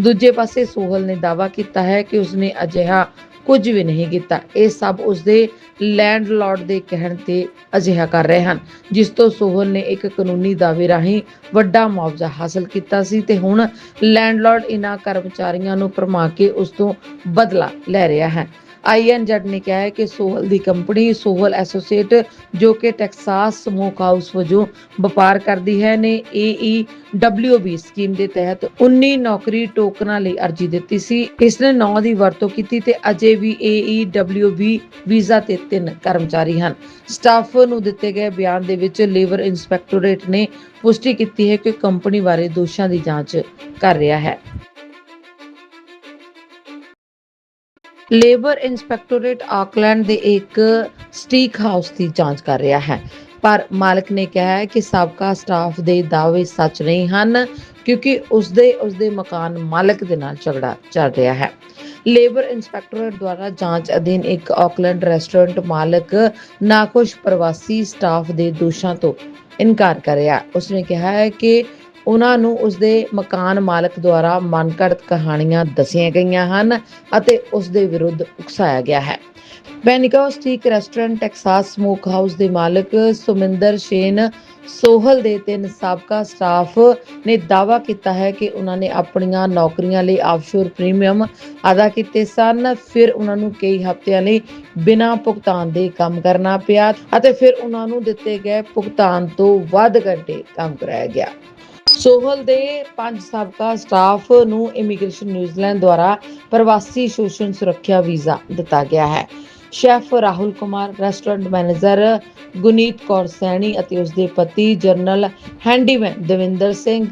ਦੂਜੇ ਪਾਸੇ ਸੋਹਲ ਨੇ ਦਾਵਾ ਕੀਤਾ ਹੈ ਕਿ ਉਸਨੇ ਅਜਿਹਾ ਕੁਝ ਵੀ ਨਹੀਂ ਕੀਤਾ। ਇਹ ਸਭ ਉਸਦੇ ਲੈਂਡਲਾਰਡ ਦੇ ਕਹਿਣ ਤੇ ਅਜਿਹਾ ਕਰ ਰਹੇ ਹਨ, ਜਿਸ ਤੋਂ ਸੋਹਲ ਨੇ ਇੱਕ ਕਾਨੂੰਨੀ ਦਾਅਵੇ ਰਾਹੀਂ ਵੱਡਾ ਮੁਆਵਜ਼ਾ ਹਾਸਲ ਕੀਤਾ ਸੀ ਤੇ ਹੁਣ ਲੈਂਡਲਾਰਡ ਇਹਨਾਂ ਕਰਮਚਾਰੀਆਂ ਨੂੰ ਭਰਮਾ ਕੇ ਉਸ ਤੋਂ ਬਦਲਾ ਲੈ ਰਿਹਾ ਹੈ। ਆਈਐਨ ਨੇ ਕਿਹਾ ਹੈ ਕਿ ਸੋਹਲ ਦੀ ਕੰਪਨੀ ਸੋਹਲ ਐਸੋਸੀਏਟ, ਜੋ ਕਿ ਟੈਕਸਾਸ ਸਮੋਕ ਹਾਊਸ ਵਜੋਂ ਵਪਾਰ ਕਰਦੀ ਹੈ, ਨੇ AEWB ਸਕੀਮ ਦੇ ਤਹਿਤ 19 ਨੌਕਰੀ ਟੋਕਨਾਂ ਲਈ ਅਰਜ਼ੀ ਦਿੱਤੀ ਸੀ। ਇਸ ਨੇ 9 ਦੀ ਵਰਤੋਂ ਕੀਤੀ ਤੇ ਅਜੇ ਵੀ AEWB ਵੀਜ਼ਾ ਤੇ ਤਿੰਨ ਕਰਮਚਾਰੀ ਹਨ। ਸਟਾਫ ਨੂੰ ਦਿੱਤੇ ਗਏ ਬਿਆਨ ਦੇ ਵਿੱਚ ਲੇਬਰ ਇੰਸਪੈਕਟੋਰੇਟ ਨੇ ਪੁਸ਼ਟੀ ਕੀਤੀ ਹੈ ਕਿ ਕੰਪਨੀ ਬਾਰੇ ਦੋਸ਼ਾਂ ਦੀ ਜਾਂਚ ਕਰ ਰਿਹਾ ਹੈ। ਲੇਬਰ ਇੰਸਪੈਕਟੋਰੇਟ ਆਕਲੈਂਡ ਦੇ ਇੱਕ ਸਟੀਕ ਹਾਊਸ ਦੀ ਜਾਂਚ ਕਰ ਰਿਹਾ ਹੈ। ਪਰ ਮਾਲਕ ਨੇ ਕਿਹਾ ਹੈ ਕਿ ਸਾਬਕਾ ਸਟਾਫ ਦੇ ਦਾਅਵੇ ਸੱਚ ਨਹੀਂ ਹਨ, ਕਿਉਂਕਿ ਉਸਦੇ ਉਸਦੇ ਮਕਾਨ ਮਾਲਕ ਦੇ ਨਾਲ ਝਗੜਾ ਚੱਲ ਰਿਹਾ ਹੈ। ਲੇਬਰ ਇੰਸਪੈਕਟੋਰੇਟ ਦੁਆਰਾ ਜਾਂਚ ਅਧੀਨ ਇੱਕ ਆਕਲੈਂਡ ਰੈਸਟੋਰੈਂਟ ਮਾਲਕ ਨਾਖੁਸ਼ ਪ੍ਰਵਾਸੀ ਸਟਾਫ ਦੇ ਦੋਸ਼ਾਂ ਤੋਂ ਇਨਕਾਰ ਕਰ ਰਿਹਾ ਉਸਨੇ ਕਿਹਾ ਹੈ ਕਿ ਉਹਨਾਂ ਨੂੰ ਉਸਦੇ ਮਕਾਨ ਮਾਲਕ ਦੁਆਰਾ ਮਨਘੜਤ ਕਹਾਣੀਆਂ ਦੱਸੀਆਂ ਗਈਆਂ ਹਨ ਅਤੇ ਉਸ ਦੇ ਵਿਰੁੱਧ ਉਕਸਾਇਆ ਗਿਆ ਹੈ। ਬੈਨਿਕਾ steak restaurant, Texas smoke house ਦੇ ਮਾਲਕ ਸੁਮਿੰਦਰ ਸ਼ੇਨ ਸੋਹਲ ਦੇ ਤਿੰਨ ਸਾਬਕਾ ਸਟਾਫ ਨੇ ਦਾਅਵਾ ਕੀਤਾ ਹੈ ਕਿ ਉਹਨਾਂ ਨੇ ਆਪਣੀਆਂ ਨੌਕਰੀਆਂ ਲਈ ਆਫਸ਼ੋਰ ਪ੍ਰੀਮੀਅਮ ਅਦਾ ਕੀਤੇ ਸਨ। ਫਿਰ ਉਹਨਾਂ ਨੂੰ ਕਈ ਹਫ਼ਤਿਆਂ ਲਈ ਬਿਨਾਂ ਭੁਗਤਾਨ ਦੇ ਕੰਮ ਕਰਨਾ ਪਿਆ ਅਤੇ ਫਿਰ ਉਹਨਾਂ ਨੂੰ ਦਿੱਤੇ ਗਏ ਭੁਗਤਾਨ ਤੋਂ ਵੱਧ ਘੰਟੇ ਕੰਮ ਕਰਾਇਆ ਗਿਆ। ਸੋਹਲ ਦੇ ਪੰਜ ਸਾਬਕਾ ਸਟਾਫ ਨੂੰ ਇਮੀਗ੍ਰੇਸ਼ਨ ਨਿਊਜ਼ੀਲੈਂਡ ਦੁਆਰਾ ਪ੍ਰਵਾਸੀ ਸ਼ੋਸ਼ਣ ਸੁਰੱਖਿਆ ਵੀਜ਼ਾ ਦਿੱਤਾ ਗਿਆ ਹੈ। Chef Rahul Kumar, restaurant manager Guneet Kaur Saini ਅਤੇ ਉਸ ਦੇ ਪਤੀ ਜਨਰਲ ਹੈਂਡੀਮੈਨ ਦਵਿੰਦਰ ਸਿੰਘ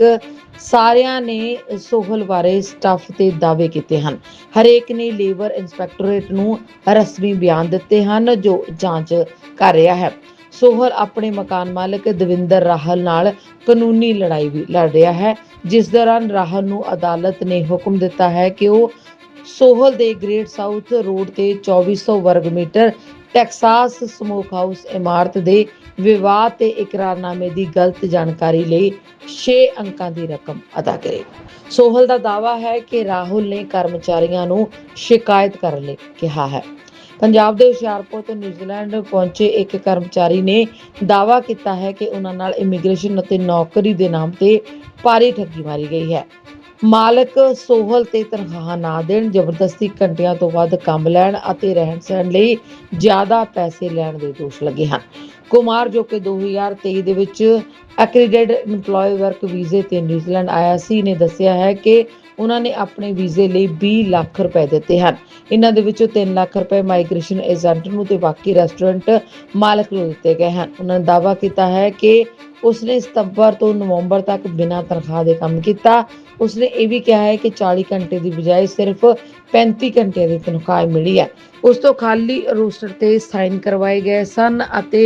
ਸਾਰਿਆਂ ਨੇ ਸੋਹਲ ਬਾਰੇ ਸਟਾਫ ਤੇ ਦਾਅਵੇ ਕੀਤੇ ਹਨ। ਹਰੇਕ ਨੇ ਲੇਬਰ ਇੰਸਪੈਕਟੋਰੇਟ ਨੂੰ ਰਸਮੀ ਬਿਆਨ ਦਿੱਤੇ ਹਨ, ਜੋ ਜਾਂਚ ਕਰ ਰਿਹਾ ਹੈ। ਸੋਹਲ ਆਪਣੇ ਮਕਾਨ ਮਾਲਕ ਦਵਿੰਦਰ ਰਾਹਲ ਨਾਲ ਕਾਨੂੰਨੀ ਲੜਾਈ ਵੀ ਲੜ ਰਿਹਾ ਹੈ, ਜਿਸ ਦੌਰਾਨ ਰਾਹਲ ਨੂੰ ਅਦਾਲਤ ਨੇ ਹੁਕਮ ਦਿੱਤਾ ਹੈ ਕਿ ਉਹ ਸੋਹਲ ਦੇ ਗ੍ਰੇਟ ਸਾਊਥ ਰੋਡ ਤੇ 2400 ਵਰਗ ਮੀਟਰ ਟੈਕਸਾਸ ਸਮੋਕ ਹਾਊਸ ਇਮਾਰਤ ਦੇ ਵਿਵਾਦ ਤੇ ਇਕਰਾਰਨਾਮੇ ਦੀ ਗਲਤ ਜਾਣਕਾਰੀ ਲਈ 6 ਅੰਕਾਂ ਦੀ ਰਕਮ ਅਦਾ ਕਰੇ। ਸੋਹਲ ਦਾ ਦਾਅਵਾ ਹੈ ਕਿ ਰਾਹੁਲ ਨੇ ਕਰਮਚਾਰੀਆਂ ਨੂੰ ਸ਼ਿਕਾਇਤ ਕਰਨ ਲਈ ਕਿਹਾ ਹੈ। ਪੰਜਾਬ ਦੇ ਹੁਸ਼ਿਆਰਪੁਰ ਤੋਂ ਨਿਊਜ਼ੀਲੈਂਡ ਪਹੁੰਚੇ ਇੱਕ ਕਰਮਚਾਰੀ ਨੇ ਦਾਅਵਾ ਕੀਤਾ ਹੈ ਕਿ ਉਹਨਾਂ ਨਾਲ ਇਮੀਗ੍ਰੇਸ਼ਨ ਅਤੇ ਨੌਕਰੀ ਦੇ ਨਾਮ ਤੇ ਭਾਰੀ ਠੱਗੀ ਮਾਰੀ ਗਈ ਹੈ। ਮਾਲਕ ਸੋਹਲ ਤੇ ਤਨਖਾਹ ਨਾ ਦੇਣ, ਜ਼ਬਰਦਸਤੀ ਘੰਟਿਆਂ ਤੋਂ ਵੱਧ ਕੰਮ ਲੈਣ ਅਤੇ ਰਹਿਣ ਸਹਿਣ ਲਈ ਜ਼ਿਆਦਾ ਪੈਸੇ ਲੈਣ ਦੇ ਦੋਸ਼ ਲੱਗੇ ਹਨ। ਕੁਮਾਰ, ਜੋ ਕਿ 2023 ਦੇ ਵਿੱਚ ਐਕ੍ਰੀਡਿਟਡ EMPLOYE ਵਰਕ ਵੀਜ਼ੇ ਤੇ ਨਿਊਜ਼ੀਲੈਂਡ ਆਇਆ ਸੀ, ਨੇ ਦੱਸਿਆ ਹੈ ਕਿ ਉਹਨਾਂ ਨੇ ਆਪਣੇ ਵੀਜ਼ੇ ਲਈ 20 ਲੱਖ ਰੁਪਏ ਦਿੱਤੇ ਹਨ। ਇਹਨਾਂ ਦੇ ਵਿੱਚੋਂ 3 ਲੱਖ ਰੁਪਏ ਮਾਈਗ੍ਰੇਸ਼ਨ ਏਜੰਟ ਨੂੰ ਤੇ ਬਾਕੀ ਰੈਸਟੋਰੈਂਟ ਮਾਲਕ ਨੂੰ ਦਿੱਤੇ ਗਏ ਹਨ। ਉਹਨਾਂ ਨੇ ਦਾਅਵਾ ਕੀਤਾ ਹੈ ਕਿ ਉਸਨੇ ਸਤੰਬਰ ਤੋਂ ਨਵੰਬਰ ਤੱਕ ਬਿਨਾਂ ਤਨਖਾਹ ਦੇ ਕੰਮ ਕੀਤਾ। ਉਸਨੇ ਇਹ ਵੀ ਕਿਹਾ ਹੈ ਕਿ 40 ਘੰਟੇ ਦੀ ਬਜਾਏ ਸਿਰਫ 35 ਘੰਟੇ ਦੀ ਤਨਖਾਹ ਮਿਲੀ ਹੈ। ਉਸ ਤੋਂ ਖਾਲੀ ਰੋਸਟਰ ਤੇ ਸਾਈਨ ਕਰਵਾਏ ਗਏ ਸਨ ਅਤੇ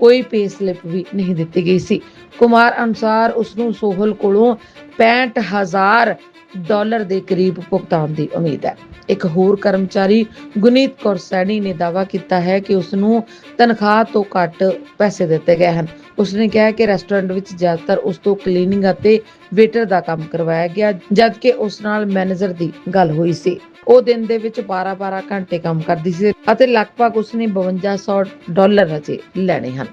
ਕੋਈ ਪੇ ਸਲਿੱਪ ਵੀ ਨਹੀਂ ਦਿੱਤੀ ਗਈ ਸੀ। ਕੁਮਾਰ ਅਨੁਸਾਰ ਉਸ ਨੂੰ ਸੋਹਲ ਕੋਲੋਂ 65000 ਡਾਲਰ ਦੇ ਕਰੀਬ ਭੁਗਤਾਨ ਦੀ ਉਮੀਦ ਹੈ। ਇੱਕ ਹੋਰ ਕਰਮਚਾਰੀ ਗੁਨੀਤ ਕੌਰ ਸੈਣੀ ਨੇ ਦਾਅਵਾ ਕੀਤਾ ਹੈ ਕਿ ਉਸ ਨੂੰ ਤਨਖਾਹ ਤੋਂ ਘੱਟ ਪੈਸੇ ਦਿੱਤੇ ਗਏ ਹਨ। ਉਸਨੇ ਕਿਹਾ ਕਿ ਰੈਸਟੋਰੈਂਟ ਵਿੱਚ ਜ਼ਿਆਦਾਤਰ ਉਸ ਤੋਂ ਕਲੀਨਿੰਗ ਅਤੇ ਵੇਟਰ ਦਾ ਕੰਮ ਕਰਵਾਇਆ ਗਿਆ, ਜਦਕਿ ਉਸ ਨਾਲ ਮੈਨੇਜਰ ਦੀ ਗੱਲ ਹੋਈ ਸੀ। ਉਹ ਦਿਨ ਦੇ ਵਿੱਚ 12-12 ਘੰਟੇ ਕੰਮ ਕਰਦੀ ਸੀ ਅਤੇ ਲਗਭਗ ਉਸਨੇ 5200 ਡਾਲਰ ਅਜੇ ਲੈਣੇ ਹਨ।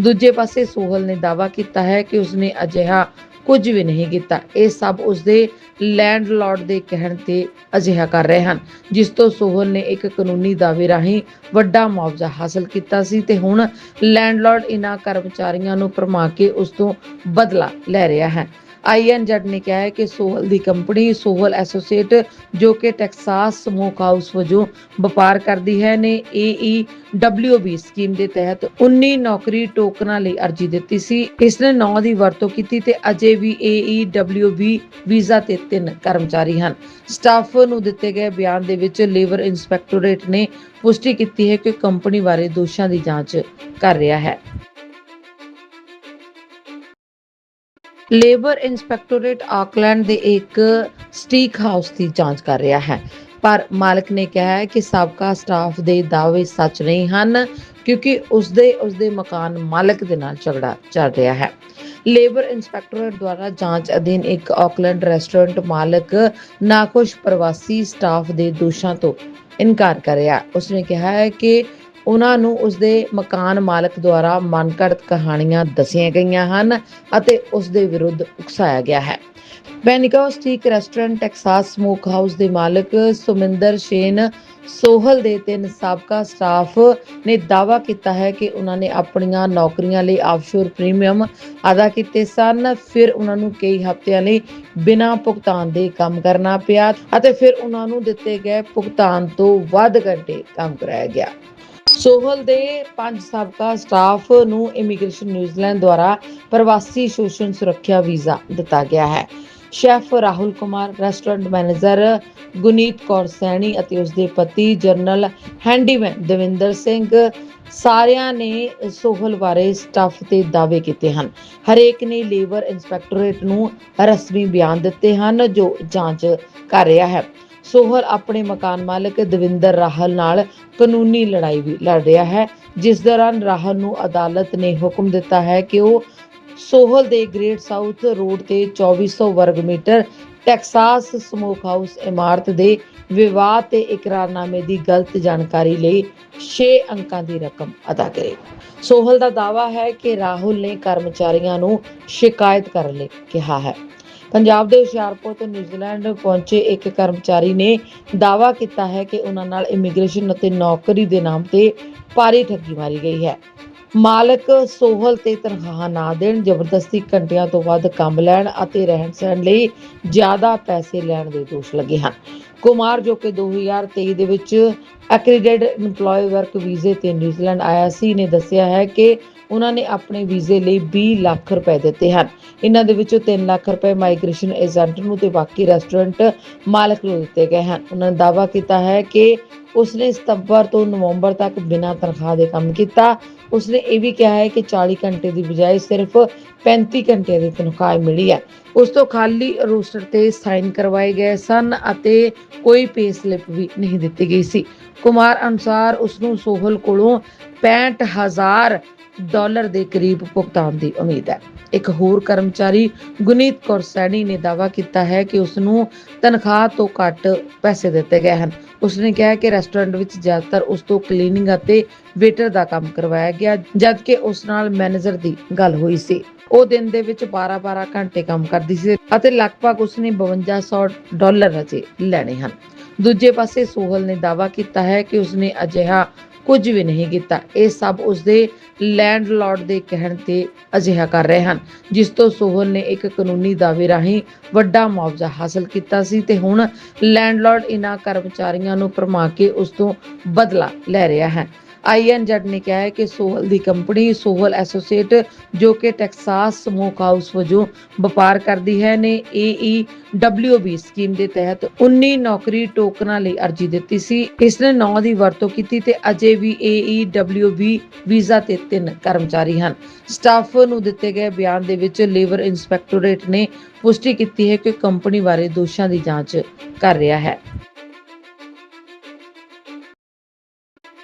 ਦੂਜੇ ਪਾਸੇ ਸੋਹਲ ਨੇ ਦਾਵਾ ਕੀਤਾ ਹੈ ਕਿ ਉਸਨੇ ਅਜਿਹਾ ਕੁਝ ਵੀ ਨਹੀਂ ਕੀਤਾ। ਇਹ ਸਭ ਉਸਦੇ ਲੈਂਡਲਾਰਡ ਦੇ ਕਹਿਣ ਤੇ ਅਜਿਹਾ ਕਰ ਰਹੇ ਹਨ, ਜਿਸ ਤੋਂ ਸੋਹਲ ਨੇ ਇੱਕ ਕਾਨੂੰਨੀ ਦਾਅਵੇ ਰਾਹੀਂ ਵੱਡਾ ਮੁਆਵਜ਼ਾ ਹਾਸਲ ਕੀਤਾ ਸੀ ਤੇ ਹੁਣ ਲੈਂਡਲਾਰਡ ਇਨ੍ਹਾਂ ਕਰਮਚਾਰੀਆਂ ਨੂੰ ਭਰਮਾ ਕੇ ਉਸ ਤੋਂ ਬਦਲਾ ਲੈ ਰਿਹਾ ਹੈ। ਆਈਐਨਜ਼ੈਡ ਨੇ ਕਿਹਾ ਹੈ ਕਿ ਸੋਹਲ ਦੀ ਕੰਪਨੀ ਸੋਹਲ ਐਸੋਸੀਏਟ, ਜੋ ਕਿ ਟੈਕਸਾਸ ਸਮੋਕ ਹਾਊਸ ਵਜੋਂ ਵਪਾਰ ਕਰਦੀ ਹੈ, ਨੇ AEWB ਸਕੀਮ ਦੇ ਤਹਿਤ 19 ਨੌਕਰੀ ਟੋਕਨਾਂ ਲਈ ਅਰਜ਼ੀ ਦਿੱਤੀ ਸੀ। ਇਸ ਨੇ 9 ਦੀ ਵਰਤੋਂ ਕੀਤੀ ਤੇ ਅਜੇ ਵੀ AEWB ਵੀਜ਼ਾ ਤੇ ਤਿੰਨ ਕਰਮਚਾਰੀ ਹਨ। ਸਟਾਫ ਨੂੰ ਦਿੱਤੇ ਗਏ ਬਿਆਨ ਦੇ ਵਿੱਚ ਲੇਬਰ ਇੰਸਪੈਕਟੋਰੇਟ ਨੇ ਪੁਸ਼ਟੀ ਕੀਤੀ ਹੈ ਕਿ ਕੰਪਨੀ ਬਾਰੇ ਦੋਸ਼ਾਂ ਦੀ ਜਾਂਚ ਕਰ ਰਿਹਾ ਹੈ। ਲੇਬਰ ਇੰਸਪੈਕਟੋਰੇਟ ਆਕਲੈਂਡ ਦੇ ਇੱਕ ਸਟੀਕ ਹਾਊਸ ਦੀ ਜਾਂਚ ਕਰ ਰਿਹਾ ਹੈ। ਪਰ ਮਾਲਕ ਨੇ ਕਿਹਾ ਹੈ ਕਿ ਸਾਬਕਾ ਸਟਾਫ ਦੇ ਦਾਅਵੇ ਸੱਚ ਨਹੀਂ ਹਨ, ਕਿਉਂਕਿ ਉਸਦੇ ਉਸਦੇ ਮਕਾਨ ਮਾਲਕ ਦੇ ਨਾਲ ਝਗੜਾ ਚੱਲ ਰਿਹਾ ਹੈ। ਲੇਬਰ ਇੰਸਪੈਕਟੋਰੇਟ ਦੁਆਰਾ ਜਾਂਚ ਅਧੀਨ ਇੱਕ ਆਕਲੈਂਡ ਰੈਸਟੋਰੈਂਟ ਮਾਲਕ ਨਾਖੁਸ਼ ਪ੍ਰਵਾਸੀ ਸਟਾਫ ਦੇ ਦੋਸ਼ਾਂ ਤੋਂ ਇਨਕਾਰ ਕਰ ਰਿਹਾ ਉਸਨੇ ਕਿਹਾ ਹੈ ਕਿ ਉਹਨਾਂ ਨੂੰ ਉਸਦੇ ਮਕਾਨ ਮਾਲਕ ਦੁਆਰਾ ਮਨਘੜਤ ਕਹਾਣੀਆਂ ਦੱਸੀਆਂ ਗਈਆਂ ਹਨ ਅਤੇ ਉਸ ਦੇ ਵਿਰੁੱਧ ਉਕਸਾਇਆ ਗਿਆ ਹੈ। ਬੈਨਿਕਾ steak restaurant, Texas smoke house ਦੇ ਮਾਲਕ ਸੁਮਿੰਦਰ ਸ਼ੇਨ ਸੋਹਲ ਦੇ ਤਿੰਨ ਸਾਬਕਾ ਸਟਾਫ ਨੇ ਦਾਅਵਾ ਕੀਤਾ ਹੈ ਕਿ ਉਹਨਾਂ ਨੇ ਆਪਣੀਆਂ ਨੌਕਰੀਆਂ ਲਈ ਆਫਸ਼ੋਰ ਪ੍ਰੀਮੀਅਮ ਅਦਾ ਕੀਤੇ ਸਨ। ਫਿਰ ਉਹਨਾਂ ਨੂੰ ਕਈ ਹਫ਼ਤਿਆਂ ਲਈ ਬਿਨਾਂ ਭੁਗਤਾਨ ਦੇ ਕੰਮ ਕਰਨਾ ਪਿਆ ਅਤੇ ਫਿਰ ਉਹਨਾਂ ਨੂੰ ਦਿੱਤੇ ਗਏ ਭੁਗਤਾਨ ਤੋਂ ਵੱਧ ਘੰਟੇ ਕੰਮ ਕਰਾਇਆ ਗਿਆ। ਸੋਹਲ ਦੇ ਪੰਜ ਸਾਬਕਾ ਸਟਾਫ ਨੂੰ ਇਮੀਗ੍ਰੇਸ਼ਨ ਨਿਊਜ਼ੀਲੈਂਡ ਦੁਆਰਾ ਪ੍ਰਵਾਸੀ ਸ਼ੋਸ਼ਣ ਸੁਰੱਖਿਆ ਵੀਜ਼ਾ ਦਿੱਤਾ ਗਿਆ ਹੈ। Chef Rahul Kumar, restaurant manager Guneet Kaur Saini ਅਤੇ ਉਸ ਦੇ ਪਤੀ ਜਨਰਲ ਹੈਂਡੀਮੈਨ ਦਵਿੰਦਰ ਸਿੰਘ ਸਾਰਿਆਂ ਨੇ ਸੋਹਲ ਬਾਰੇ ਸਟਾਫ ਤੇ ਦਾਅਵੇ ਕੀਤੇ ਹਨ। ਹਰੇਕ ਨੇ ਲੇਬਰ ਇੰਸਪੈਕਟੋਰੇਟ ਨੂੰ ਰਸਮੀ ਬਿਆਨ ਦਿੱਤੇ ਹਨ, ਜੋ ਜਾਂਚ ਕਰ ਰਿਹਾ ਹੈ। ਸੋਹਲ ਆਪਣੇ ਮਕਾਨ ਮਾਲਕ ਦਵਿੰਦਰ ਰਾਹਲ ਨਾਲ ਕਾਨੂੰਨੀ ਲੜਾਈ ਵੀ ਲੜ ਰਿਹਾ ਹੈ, ਜਿਸ ਦੌਰਾਨ ਰਾਹਲ ਨੂੰ ਅਦਾਲਤ ਨੇ ਹੁਕਮ ਦਿੱਤਾ ਹੈ ਕਿ ਉਹ ਸੋਹਲ ਦੇ ਗ੍ਰੇਟ ਸਾਊਥ ਰੋਡ ਤੇ 2400 ਵਰਗ ਮੀਟਰ ਟੈਕਸਾਸ ਸਮੋਕ ਹਾਊਸ ਇਮਾਰਤ ਦੇ ਵਿਵਾਦ ਤੇ ਇਕਰਾਰਨਾਮੇ ਦੀ ਗਲਤ ਜਾਣਕਾਰੀ ਲਈ 6 ਅੰਕਾਂ ਦੀ ਰਕਮ ਅਦਾ ਕਰੇ। ਸੋਹਲ ਦਾ ਦਾਅਵਾ ਹੈ ਕਿ ਰਾਹੁਲ ਨੇ ਕਰਮਚਾਰੀਆਂ ਨੂੰ ਸ਼ਿਕਾਇਤ ਕਰਨ ਲਈ ਕਿਹਾ ਹੈ। ਪੰਜਾਬ ਦੇ ਹੁਸ਼ਿਆਰਪੁਰ ਤੋਂ ਨਿਊਜ਼ੀਲੈਂਡ ਪਹੁੰਚੇ ਇੱਕ ਕਰਮਚਾਰੀ ਨੇ ਦਾਅਵਾ ਕੀਤਾ ਹੈ ਕਿ ਉਹਨਾਂ ਨਾਲ ਇਮੀਗ੍ਰੇਸ਼ਨ ਅਤੇ ਨੌਕਰੀ ਦੇ ਨਾਮ ਤੇ ਭਾਰੀ ਠੱਗੀ ਮਾਰੀ ਗਈ ਹੈ। ਮਾਲਕ ਸੋਹਲ ਤੇ ਤਨਖਾਹ ਨਾ ਦੇਣ, ਜ਼ਬਰਦਸਤੀ ਘੰਟਿਆਂ ਤੋਂ ਵੱਧ ਕੰਮ ਲੈਣ ਅਤੇ ਰਹਿਣ ਸਹਿਣ ਲਈ ਜ਼ਿਆਦਾ ਪੈਸੇ ਲੈਣ ਦੇ ਦੋਸ਼ ਲੱਗੇ ਹਨ। ਕੁਮਾਰ, ਜੋ ਕਿ 2023 ਦੇ ਵਿੱਚ ਐਕ੍ਰੀਡਿਟਡ EMPLOYE ਵਰਕ ਵੀਜ਼ੇ ਤੇ ਨਿਊਜ਼ੀਲੈਂਡ ਆਇਆ ਸੀ, ਨੇ ਦੱਸਿਆ ਹੈ ਕਿ ਉਹਨਾਂ ਨੇ ਆਪਣੇ ਵੀਜ਼ੇ ਲਈ 20 ਲੱਖ ਰੁਪਏ ਦਿੱਤੇ ਹਨ। ਇਹਨਾਂ ਦੇ ਵਿੱਚੋਂ 3 ਲੱਖ ਰੁਪਏ ਮਾਈਗ੍ਰੇਸ਼ਨ ਏਜੰਟ ਨੂੰ ਤੇ ਬਾਕੀ ਰੈਸਟੋਰੈਂਟ ਮਾਲਕ ਨੂੰ ਦਿੱਤੇ ਗਏ ਹਨ। ਉਹਨਾਂ ਨੇ ਦਾਅਵਾ ਕੀਤਾ ਹੈ ਕਿ ਉਸਨੇ ਸਤੰਬਰ ਤੋਂ ਨਵੰਬਰ ਤੱਕ ਬਿਨਾਂ ਤਨਖਾਹ ਦੇ ਕੰਮ ਕੀਤਾ। ਉਸਨੇ ਇਹ ਵੀ ਕਿਹਾ ਹੈ ਕਿ 40 ਘੰਟੇ ਦੀ ਬਜਾਏ ਸਿਰਫ 35 ਘੰਟੇ ਦੀ ਤਨਖਾਹ ਮਿਲੀ ਹੈ। ਉਸ ਤੋਂ ਖਾਲੀ ਰੋਸਟਰ ਤੇ ਸਾਈਨ ਕਰਵਾਏ ਗਏ ਸਨ ਅਤੇ ਕੋਈ ਪੇ ਸਲਿੱਪ ਵੀ ਨਹੀਂ ਦਿੱਤੀ ਗਈ ਸੀ। ਕੁਮਾਰ ਅਨੁਸਾਰ ਉਸ ਨੂੰ ਸੋਹਲ ਕੋਲੋਂ 65000 ਡਾਲਰ ਦੇ ਕਰੀਬ ਭੁਗਤਾਨ ਦੀ ਉਮੀਦ ਹੈ। ਇੱਕ ਹੋਰ ਕਰਮਚਾਰੀ ਗੁਨੀਤ ਕੌਰ ਸੈਣੀ ਨੇ ਦਾਅਵਾ ਕੀਤਾ ਹੈ ਕਿ ਉਸ ਨੂੰ ਤਨਖਾਹ ਤੋਂ ਘੱਟ ਪੈਸੇ ਦਿੱਤੇ ਗਏ ਹਨ। ਉਸਨੇ ਕਿਹਾ ਕਿ ਰੈਸਟੋਰੈਂਟ ਵਿੱਚ ਜ਼ਿਆਦਾਤਰ ਉਸ ਤੋਂ ਕਲੀਨਿੰਗ ਅਤੇ ਵੇਟਰ ਦਾ ਕੰਮ ਕਰਵਾਇਆ ਗਿਆ, ਜਦਕਿ ਉਸ ਨਾਲ ਮੈਨੇਜਰ ਦੀ ਗੱਲ ਹੋਈ ਸੀ। ਉਹ ਦਿਨ ਦੇ ਵਿੱਚ 12-12 ਘੰਟੇ ਕੰਮ ਕਰਦੀ ਸੀ ਅਤੇ ਲਗਭਗ ਉਸਨੇ 5200 ਡਾਲਰ ਅਜੇ ਲੈਣੇ ਹਨ। ਦੂਜੇ ਪਾਸੇ ਸੋਹਲ ਨੇ ਦਾਅਵਾ ਕੀਤਾ ਹੈ ਕਿ ਉਸਨੇ ਅਜਿਹਾ ਕੁਝ ਵੀ ਨਹੀਂ ਕੀਤਾ। ਇਹ ਸਭ ਉਸਦੇ ਲੈਂਡਲਾਰਡ ਦੇ ਕਹਿਣ ਤੇ ਅਜਿਹਾ ਕਰ ਰਹੇ ਹਨ, ਜਿਸ ਤੋਂ ਸੋਹਲ ਨੇ ਇੱਕ ਕਾਨੂੰਨੀ ਦਾਅਵੇ ਰਾਹੀਂ ਵੱਡਾ ਮੁਆਵਜ਼ਾ ਹਾਸਲ ਕੀਤਾ ਸੀ ਤੇ ਹੁਣ ਲੈਂਡਲਾਰਡ ਇਨ੍ਹਾਂ ਕਰਮਚਾਰੀਆਂ ਨੂੰ ਭਰਮਾ ਕੇ ਉਸ ਤੋਂ ਬਦਲਾ ਲੈ ਰਿਹਾ ਹੈ। ਆਈਐਨਜ਼ੈਡ ਨੇ ਕਿਹਾ ਹੈ ਕਿ ਸੋਹਲ ਦੀ ਕੰਪਨੀ ਸੋਹਲ ਐਸੋਸੀਏਟ, ਜੋ ਕਿ ਟੈਕਸਾਸ ਸਮੋਕ ਹਾਊਸ ਵਜੋਂ ਵਪਾਰ ਕਰਦੀ ਹੈ, ਨੇ AEWB ਸਕੀਮ ਦੇ ਤਹਿਤ 19 ਨੌਕਰੀ ਟੋਕਨਾਂ ਲਈ ਅਰਜ਼ੀ ਦਿੱਤੀ ਸੀ। ਇਸ ਨੇ 9 ਦੀ ਵਰਤੋਂ ਕੀਤੀ ਤੇ ਅਜੇ ਵੀ AEWB ਵੀਜ਼ਾ ਤੇ ਤਿੰਨ ਕਰਮਚਾਰੀ ਹਨ। ਸਟਾਫ ਨੂੰ ਦਿੱਤੇ ਗਏ ਬਿਆਨ ਦੇ ਵਿੱਚ ਲੇਬਰ ਇੰਸਪੈਕਟੋਰੇਟ ਨੇ ਪੁਸ਼ਟੀ ਕੀਤੀ ਹੈ ਕਿ ਕੰਪਨੀ ਬਾਰੇ ਦੋਸ਼ਾਂ ਦੀ ਜਾਂਚ ਕਰ ਰਿਹਾ ਹੈ।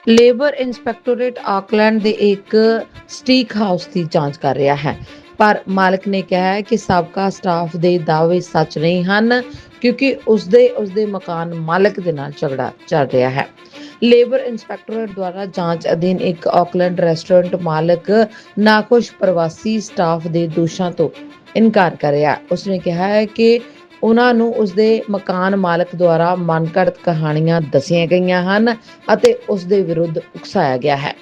ਲੇਬਰ ਇੰਸਪੈਕਟੋਰੇਟ ਆਕਲੈਂਡ ਦੇ ਇੱਕ ਸਟੀਕ ਹਾਊਸ ਦੀ ਜਾਂਚ ਕਰ ਰਿਹਾ ਹੈ। ਪਰ ਮਾਲਕ ਨੇ ਕਿਹਾ ਹੈ ਕਿ ਸਾਬਕਾ ਸਟਾਫ ਦੇ ਦਾਅਵੇ ਸੱਚ ਨਹੀਂ ਹਨ, ਕਿਉਂਕਿ ਉਸਦੇ ਉਸਦੇ ਮਕਾਨ ਮਾਲਕ ਦੇ ਨਾਲ ਝਗੜਾ ਚੱਲ ਰਿਹਾ ਹੈ। ਲੇਬਰ ਇੰਸਪੈਕਟੋਰੇਟ ਦੁਆਰਾ ਜਾਂਚ ਅਧੀਨ ਇੱਕ ਆਕਲੈਂਡ ਰੈਸਟੋਰੈਂਟ ਮਾਲਕ ਨਾਖੁਸ਼ ਪ੍ਰਵਾਸੀ ਸਟਾਫ ਦੇ ਦੋਸ਼ਾਂ ਤੋਂ ਇਨਕਾਰ ਕਰ ਰਿਹਾ ਉਸਨੇ ਕਿਹਾ ਹੈ ਕਿ ਉਹਨਾਂ ਨੂੰ ਉਸਦੇ ਮਕਾਨ ਮਾਲਕ ਦੁਆਰਾ ਮਨਘੜਤ ਕਹਾਣੀਆਂ ਦੱਸੀਆਂ ਗਈਆਂ ਹਨ ਅਤੇ ਉਸ ਦੇ ਵਿਰੁੱਧ ਉਕਸਾਇਆ ਗਿਆ ਹੈ।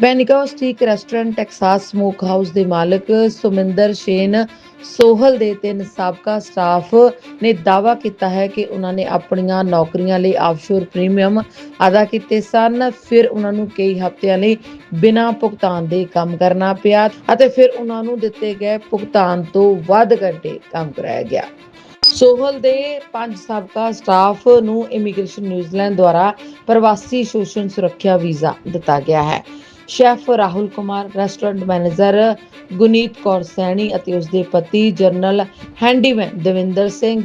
ਬੈਨਿਕਾ steak restaurant, Texas smoke house ਦੇ ਮਾਲਕ ਸੁਮਿੰਦਰ ਸ਼ੇਨ ਸੋਹਲ ਦੇ ਤਿੰਨ ਸਾਬਕਾ ਸਟਾਫ ਨੇ ਦਾਅਵਾ ਕੀਤਾ ਹੈ ਕਿ ਉਹਨਾਂ ਨੇ ਆਪਣੀਆਂ ਨੌਕਰੀਆਂ ਲਈ ਆਫਸ਼ੋਰ ਪ੍ਰੀਮੀਅਮ ਅਦਾ ਕੀਤੇ ਸਨ। ਫਿਰ ਉਹਨਾਂ ਨੂੰ ਕਈ ਹਫ਼ਤਿਆਂ ਲਈ ਬਿਨਾਂ ਭੁਗਤਾਨ ਦੇ ਕੰਮ ਕਰਨਾ ਪਿਆ ਅਤੇ ਫਿਰ ਉਹਨਾਂ ਨੂੰ ਦਿੱਤੇ ਗਏ ਭੁਗਤਾਨ ਤੋਂ ਵੱਧ ਘੰਟੇ ਕੰਮ ਕਰਾਇਆ ਗਿਆ। ਸੋਹਲ ਦੇ ਪੰਜ ਸਾਬਕਾ ਸਟਾਫ ਨੂੰ ਇਮੀਗ੍ਰੇਸ਼ਨ ਨਿਊਜ਼ੀਲੈਂਡ ਦੁਆਰਾ ਪ੍ਰਵਾਸੀ ਸ਼ੋਸ਼ਣ ਸੁਰੱਖਿਆ ਵੀਜ਼ਾ ਦਿੱਤਾ ਗਿਆ ਹੈ। Chef Rahul Kumar, restaurant manager Guneet Kaur Saini ਅਤੇ ਉਸ ਦੇ ਪਤੀ ਜਨਰਲ ਹੈਂਡੀਮੈਨ ਦਵਿੰਦਰ ਸਿੰਘ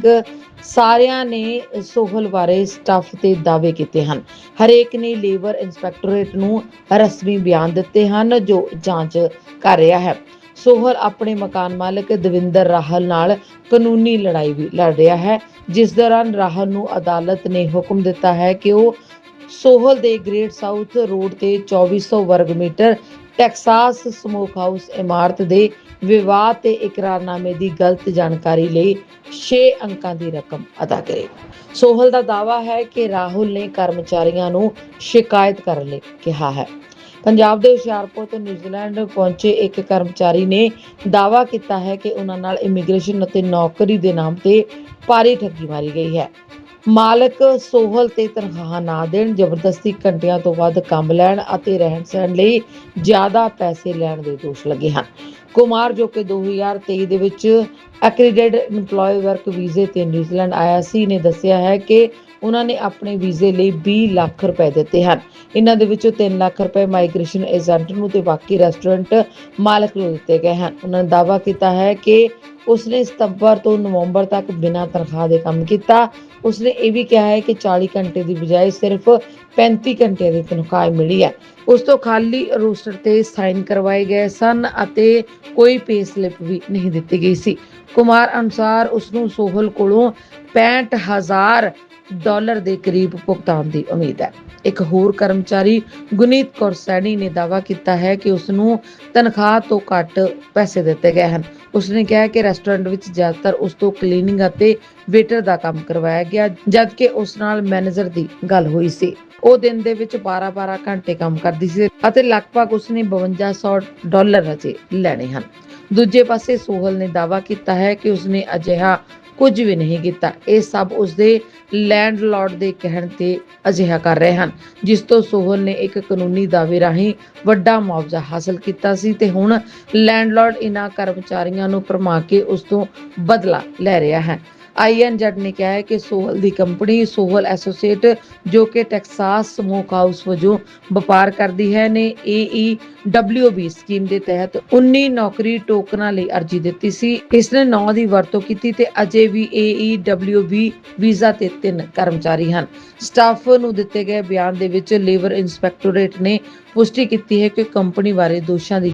ਸਾਰਿਆਂ ਨੇ ਸੋਹਲ ਬਾਰੇ ਸਟਾਫ ਤੇ ਦਾਅਵੇ ਕੀਤੇ ਹਨ। ਹਰੇਕ ਨੇ ਲੇਬਰ ਇੰਸਪੈਕਟੋਰੇਟ ਨੂੰ ਰਸਮੀ ਬਿਆਨ ਦਿੱਤੇ ਹਨ, ਜੋ ਜਾਂਚ ਕਰ ਰਿਹਾ ਹੈ। ਸੋਹਲ ਆਪਣੇ ਮਕਾਨ ਮਾਲਕ ਦਵਿੰਦਰ ਰਾਹਲ ਨਾਲ ਕਾਨੂੰਨੀ ਲੜਾਈ ਵੀ ਲੜ ਰਿਹਾ ਹੈ, ਜਿਸ ਦੌਰਾਨ ਰਾਹਲ ਨੂੰ ਅਦਾਲਤ ਨੇ ਹੁਕਮ ਦਿੱਤਾ ਹੈ ਕਿ ਉਹ ਸੋਹਲ ਦੇ ਗ੍ਰੇਟ ਸਾਊਥ ਰੋਡ ਤੇ 2400 ਵਰਗ ਮੀਟਰ ਟੈਕਸਾਸ ਸਮੋਕ ਹਾਊਸ ਇਮਾਰਤ ਦੇ ਵਿਵਾਦ ਤੇ ਇਕਰਾਰਨਾਮੇ ਦੀ ਗਲਤ ਜਾਣਕਾਰੀ ਲਈ 6 ਅੰਕਾਂ ਦੀ ਰਕਮ ਅਦਾ ਕਰੇ। ਸੋਹਲ ਦਾ ਦਾਅਵਾ ਹੈ ਕਿ ਰਾਹੁਲ ਨੇ ਕਰਮਚਾਰੀਆਂ ਨੂੰ ਸ਼ਿਕਾਇਤ ਕਰਨ ਲਈ ਕਿਹਾ ਹੈ। ਪੰਜਾਬ ਦੇ ਹੁਸ਼ਿਆਰਪੁਰ ਤੋਂ ਨਿਊਜ਼ੀਲੈਂਡ ਪਹੁੰਚੇ ਇੱਕ ਕਰਮਚਾਰੀ ਨੇ ਦਾਅਵਾ ਕੀਤਾ ਹੈ ਕਿ ਉਹਨਾਂ ਨਾਲ ਇਮੀਗ੍ਰੇਸ਼ਨ ਅਤੇ ਨੌਕਰੀ ਦੇ ਨਾਮ ਤੇ ਭਾਰੀ ਠੱਗੀ ਮਾਰੀ ਗਈ ਹੈ। ਮਾਲਕ ਸੋਹਲ ਤੇ ਤਨਖਾਹ ਨਾ ਦੇਣ, ਜ਼ਬਰਦਸਤੀ ਘੰਟਿਆਂ ਤੋਂ ਵੱਧ ਕੰਮ ਲੈਣ ਅਤੇ ਰਹਿਣ ਸਹਿਣ ਲਈ ਜ਼ਿਆਦਾ ਪੈਸੇ ਲੈਣ ਦੇ ਦੋਸ਼ ਲੱਗੇ ਹਨ। ਕੁਮਾਰ, ਜੋ ਕਿ 2023 ਦੇ ਵਿੱਚ ਐਕ੍ਰੀਡਿਟ EMPLOYE ਵਰਕ ਵੀਜ਼ੇ ਤੇ ਨਿਊਜ਼ੀਲੈਂਡ ਆਇਆ ਸੀ, ਨੇ ਦੱਸਿਆ ਹੈ ਕਿ ਉਹਨਾਂ ਨੇ ਆਪਣੇ ਵੀਜ਼ੇ ਲਈ 20 ਲੱਖ ਰੁਪਏ ਦਿੱਤੇ ਹਨ। ਇਹਨਾਂ ਦੇ ਵਿੱਚੋਂ 3 ਲੱਖ ਰੁਪਏ ਮਾਈਗ੍ਰੇਸ਼ਨ ਏਜੰਟ ਨੂੰ ਤੇ ਬਾਕੀ ਰੈਸਟੋਰੈਂਟ ਮਾਲਕ ਨੂੰ ਦਿੱਤੇ ਗਏ ਹਨ। ਉਹਨਾਂ ਨੇ ਦਾਅਵਾ ਕੀਤਾ ਹੈ ਕਿ ਉਸਨੇ ਸਤੰਬਰ ਤੋਂ ਨਵੰਬਰ ਤੱਕ ਬਿਨਾਂ ਤਨਖਾਹ ਦੇ ਕੰਮ ਕੀਤਾ। ਉਸਨੇ ਇਹ ਵੀ ਕਿਹਾ ਹੈ ਕਿ 40 ਘੰਟੇ ਦੀ ਬਜਾਏ ਸਿਰਫ 35 ਘੰਟੇ ਦੀ ਤਨਖਾਹ ਮਿਲੀ ਹੈ। ਉਸ ਤੋਂ ਖਾਲੀ ਰੋਸਟਰ ਤੇ ਸਾਈਨ ਕਰਵਾਏ ਗਏ ਸਨ ਅਤੇ ਕੋਈ ਪੇ ਸਲਿੱਪ ਵੀ ਨਹੀਂ ਦਿੱਤੀ ਗਈ ਸੀ। ਕੁਮਾਰ ਅਨੁਸਾਰ ਉਸ ਨੂੰ ਸੋਹਲ ਕੋਲੋਂ 65000 ਡਾਲਰ ਦੇ ਕਰੀਬ ਭੁਗਤਾਨ ਦੀ ਉਮੀਦ ਹੈ। ਇੱਕ ਹੋਰ ਕਰਮਚਾਰੀ ਗੁਨੀਤ ਕੌਰ ਸੈਣੀ ਨੇ ਦਾਅਵਾ ਕੀਤਾ ਹੈ ਕਿ ਉਸ ਨੂੰ ਤਨਖਾਹ ਤੋਂ ਘੱਟ ਪੈਸੇ ਦਿੱਤੇ ਗਏ ਹਨ। ਉਸਨੇ ਕਿਹਾ ਕਿ ਰੈਸਟੋਰੈਂਟ ਵਿੱਚ ਜ਼ਿਆਦਾਤਰ ਉਸ ਤੋਂ ਕਲੀਨਿੰਗ ਅਤੇ ਵੇਟਰ ਦਾ ਕੰਮ ਕਰਵਾਇਆ ਗਿਆ, ਜਦਕਿ ਉਸ ਨਾਲ ਮੈਨੇਜਰ ਦੀ ਗੱਲ ਹੋਈ ਸੀ। ਉਹ ਦਿਨ ਦੇ ਵਿੱਚ 12-12 ਘੰਟੇ ਕੰਮ ਕਰਦੀ ਸੀ ਅਤੇ ਲਗਭਗ ਉਸਨੇ 5200 ਡਾਲਰ ਅਜੇ ਲੈਣੇ ਹਨ। ਦੂਜੇ ਪਾਸੇ ਸੋਹਲ ਨੇ ਦਾਵਾ ਕੀਤਾ ਹੈ ਕਿ ਉਸਨੇ ਅਜਿਹਾ ਕੁਝ ਵੀ ਨਹੀਂ ਕੀਤਾ। ਇਹ ਸਭ ਉਸਦੇ ਲੈਂਡਲਾਰਡ ਦੇ ਕਹਿਣ ਤੇ ਅਜਿਹਾ ਕਰ ਰਹੇ ਹਨ, ਜਿਸ ਤੋਂ ਸੋਹਲ ਨੇ ਇੱਕ ਕਾਨੂੰਨੀ ਦਾਅਵੇ ਰਾਹੀਂ ਵੱਡਾ ਮੁਆਵਜ਼ਾ ਹਾਸਲ ਕੀਤਾ ਸੀ ਤੇ ਹੁਣ ਲੈਂਡਲਾਰਡ ਇਹਨਾਂ ਕਰਮਚਾਰੀਆਂ ਨੂੰ ਭਰਮਾ ਕੇ ਉਸ ਤੋਂ ਬਦਲਾ ਲੈ ਰਿਹਾ ਹੈ। ਆਈਐਨ ਨੇ ਕਿਹਾ ਹੈ ਕਿ ਸੋਹਲ ਦੀ ਕੰਪਨੀ ਸੋਹਲ ਐਸੋਸੀਏਟ, ਜੋ ਕਿ ਟੈਕਸਾਸ ਸਮੋਕ ਹਾਊਸ ਵਜੋਂ ਵਪਾਰ ਕਰਦੀ ਹੈ, ਨੇ AEWB ਸਕੀਮ ਦੇ ਤਹਿਤ 19 ਨੌਕਰੀ ਟੋਕਨਾਂ ਲਈ ਅਰਜ਼ੀ ਦਿੱਤੀ ਸੀ। ਇਸ ਨੇ 9 ਦੀ ਵਰਤੋਂ ਕੀਤੀ ਤੇ ਅਜੇ ਵੀ AEWB ਵੀਜ਼ਾ ਤੇ ਤਿੰਨ ਕਰਮਚਾਰੀ ਹਨ। ਸਟਾਫ ਨੂੰ ਦਿੱਤੇ ਗਏ ਬਿਆਨ ਦੇ ਵਿੱਚ ਲੇਬਰ ਇੰਸਪੈਕਟੋਰੇਟ ਨੇ ਪੁਸ਼ਟੀ ਕੀਤੀ ਹੈ ਕਿ ਕੰਪਨੀ ਬਾਰੇ ਦੋਸ਼ਾਂ ਦੀ